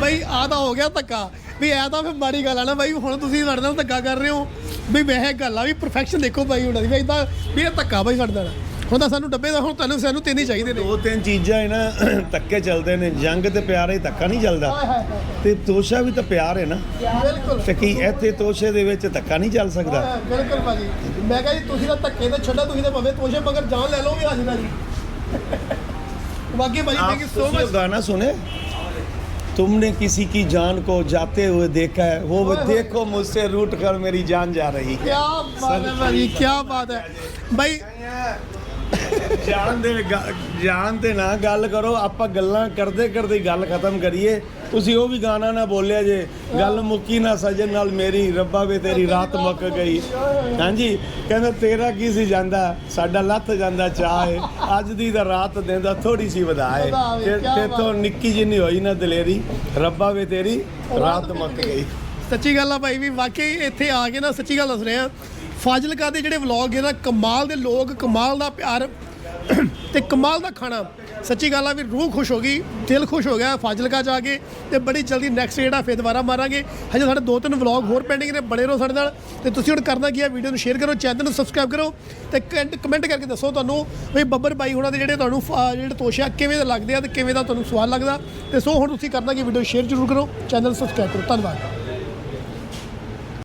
ਬਈ ਆ ਤਾਂ ਹੋ ਗਿਆ ਧੱਕਾ। ਵੀ ਐ ਤਾਂ ਫਿਰ ਮਾੜੀ ਗੱਲ ਆ ਨਾ ਬਾਈ ਹੁਣ ਤੁਸੀਂ ਸਾਡੇ ਨਾਲ ਧੱਕਾ ਕਰ ਰਹੇ ਹੋ। ਵੀ ਮੈਂ ਇਹ ਗੱਲ ਆ ਵੀ ਪਰਫੈਕਸ਼ਨ ਦੇਖੋ ਬਾਈ ਉਹਨਾਂ ਦੀ। ਬਾਈ ਤਾਂ ਵੀ ਇਹ ਧੱਕਾ ਬਾਈ ਸਾਡੇ ਨਾਲ ਹੁਣ ਤਾਂ ਸਾਨੂੰ ਡੱਬੇ ਦਾ ਹੁਣ ਤੁਹਾਨੂੰ ਸਾਨੂੰ ਤਿੰਨ ਹੀ ਚਾਹੀਦੇ ਨੇ। ਦੋ ਤਿੰਨ ਚੀਜ਼ਾਂ ਹੈ ਧੱਕੇ ਚੱਲਦੇ ਨੇ। ਜੰਗ ਤੇ ਪਿਆਰ ਹੀ ਧੱਕਾ ਨਹੀਂ ਚੱਲਦਾ। ਤੇ ਤੋਸ਼ਾ ਵੀ ਤਾਂ ਪਿਆਰ ਹੈ ਨਾ। ਬਿਲਕੁਲ। ਤੇ ਕੀ ਇੱਥੇ ਤੋਸ਼ੇ ਦੇ ਵਿੱਚ ਧੱਕਾ ਨਹੀਂ ਚੱਲ ਸਕਦਾ? ਬਿਲਕੁਲ ਭਾਜੀ। ਮੈਂ ਕਹਾਂ ਜੀ ਤੁਸੀਂ ਤਾਂ ਧੱਕੇ ਤੇ ਛੱਡਾ ਤੁਸੀਂ ਤਾਂ ਭਵੇਂ ਤੋਸ਼ੇ ਮਗਰ ਜਾਨ ਲੈ ਲਓ ਵੀ ਹਾਜ਼ਰ ਜੀ। ਬਾਕੀ ਭਾਜੀ ਥੈਂਕ ਗਾਣਾ ਸੁਣੇ तुमने किसी की जान को जाते हुए देखा है वो देखो मुझसे रूट कर मेरी जान जा रही है क्या बात है भाई क्या बात है भाई ਜਾਣ ਦੇ ਗ- ਜਾਣ ਤੇ ਨਾ ਗੱਲ ਕਰੋ ਆਪਾਂ ਗੱਲਾਂ ਕਰਦੇ ਕਰਦੇ ਹੀ ਗੱਲ ਖਤਮ ਕਰੀਏ। ਤੁਸੀਂ ਉਹ ਵੀ ਗਾਣਾ ਨਾ ਬੋਲਿਆ ਜੇ ਗੱਲ ਮੁੱਕੀ ਨਾ ਸਜਣ ਨਾਲ ਮੇਰੀ ਰੱਬਾ ਵੇ ਤੇਰੀ ਰਾਤ ਮੁੱਕ ਗਈ। ਹਾਂਜੀ ਕਹਿੰਦਾ ਤੇਰਾ ਕੀ ਸੀ ਜਾਂਦਾ? ਸਾਡਾ ਲੱਥ ਜਾਂਦਾ ਚਾਹੇ ਅੱਜ ਦੀ ਤਾਂ ਰਾਤ ਦਿੰਦਾ ਥੋੜੀ ਸੀ ਵਧਾਏ। ਵਧਾਵੇ, ਤੇ ਕਿਆ ਤੇਥੋਂ ਬਾਤ। ਨਿੱਕੀ ਜਿੰਨੀ ਹੋਈ ਨਾ ਦਲੇਰੀ ਰੱਬਾ ਵੇ ਤੇਰੀ ਰਾਤ ਮੁੱਕ ਗਈ। ਸੱਚੀ ਗੱਲ ਆ ਭਾਈ ਵੀ ਵਾਕਈ ਇੱਥੇ ਆ ਕੇ ਨਾ ਸੱਚੀ ਗੱਲ ਦੱਸ ਰਹੇ। ਫਾਜ਼ਿਲਕਾ ਦੇ ਜਿਹੜੇ ਵਲੌਗ ਹੈ ਨਾ, ਕਮਾਲ ਦੇ ਲੋਕ, ਕਮਾਲ ਦਾ ਪਿਆਰ ਤੇ ਕਮਾਲ ਦਾ ਖਾਣਾ। ਸੱਚੀ ਗੱਲ ਆ ਵੀ ਰੂਹ ਖੁਸ਼ ਹੋ ਗਈ, ਦਿਲ ਖੁਸ਼ ਹੋ ਗਿਆ ਫਾਜ਼ਿਲਕਾ ਜਾ ਕੇ ਤੇ ਬੜੀ ਜਲਦੀ ਨੈਕਸਟ ਜਿਹੜਾ ਫੇਰ ਦੁਬਾਰਾ ਮਾਰਾਂਗੇ। ਹਜੇ ਸਾਡੇ ਦੋ ਤਿੰਨ ਵਲੌਗ ਹੋਰ ਪੈਂਡਿੰਗ ਨੇ, ਬਣੇ ਰਹੋ ਸਾਡੇ ਨਾਲ। ਤੇ ਤੁਸੀਂ ਹੁਣ ਕਰਨਾ ਕੀ ਹੈ ਵੀਡੀਓ ਨੂੰ ਸ਼ੇਅਰ ਕਰੋ ਚੈਨਲ ਨੂੰ ਸਬਸਕ੍ਰਾਈਬ ਕਰੋ ਤੇ ਕਮੈਂਟ ਕਰਕੇ ਦੱਸੋ ਤੁਹਾਨੂੰ ਵੀ ਬੱਬਰ ਬਾਈ ਹੁਣਾਂ ਦੇ ਜਿਹੜੇ ਤੁਹਾਨੂੰ ਫ- ਜਿਹੜੇ ਤੋਸ਼ਾ ਕਿਵੇਂ ਦੇ ਲੱਗਦੇ ਆ ਤੇ ਕਿਵੇਂ ਦਾ ਤੁਹਾਨੂੰ ਸਵਾਲ ਲੱਗਦਾ। ਤੇ ਸੋ ਹੁਣ ਤੁਸੀਂ ਕਰਨਾ ਕੀ ਵੀਡੀਓ ਸ਼ੇਅਰ ਜ਼ਰੂਰ ਕਰੋ ਚੈਨਲ ਸਬਸਕ੍ਰਾਈਬ ਕਰੋ। ਧੰਨਵਾਦ।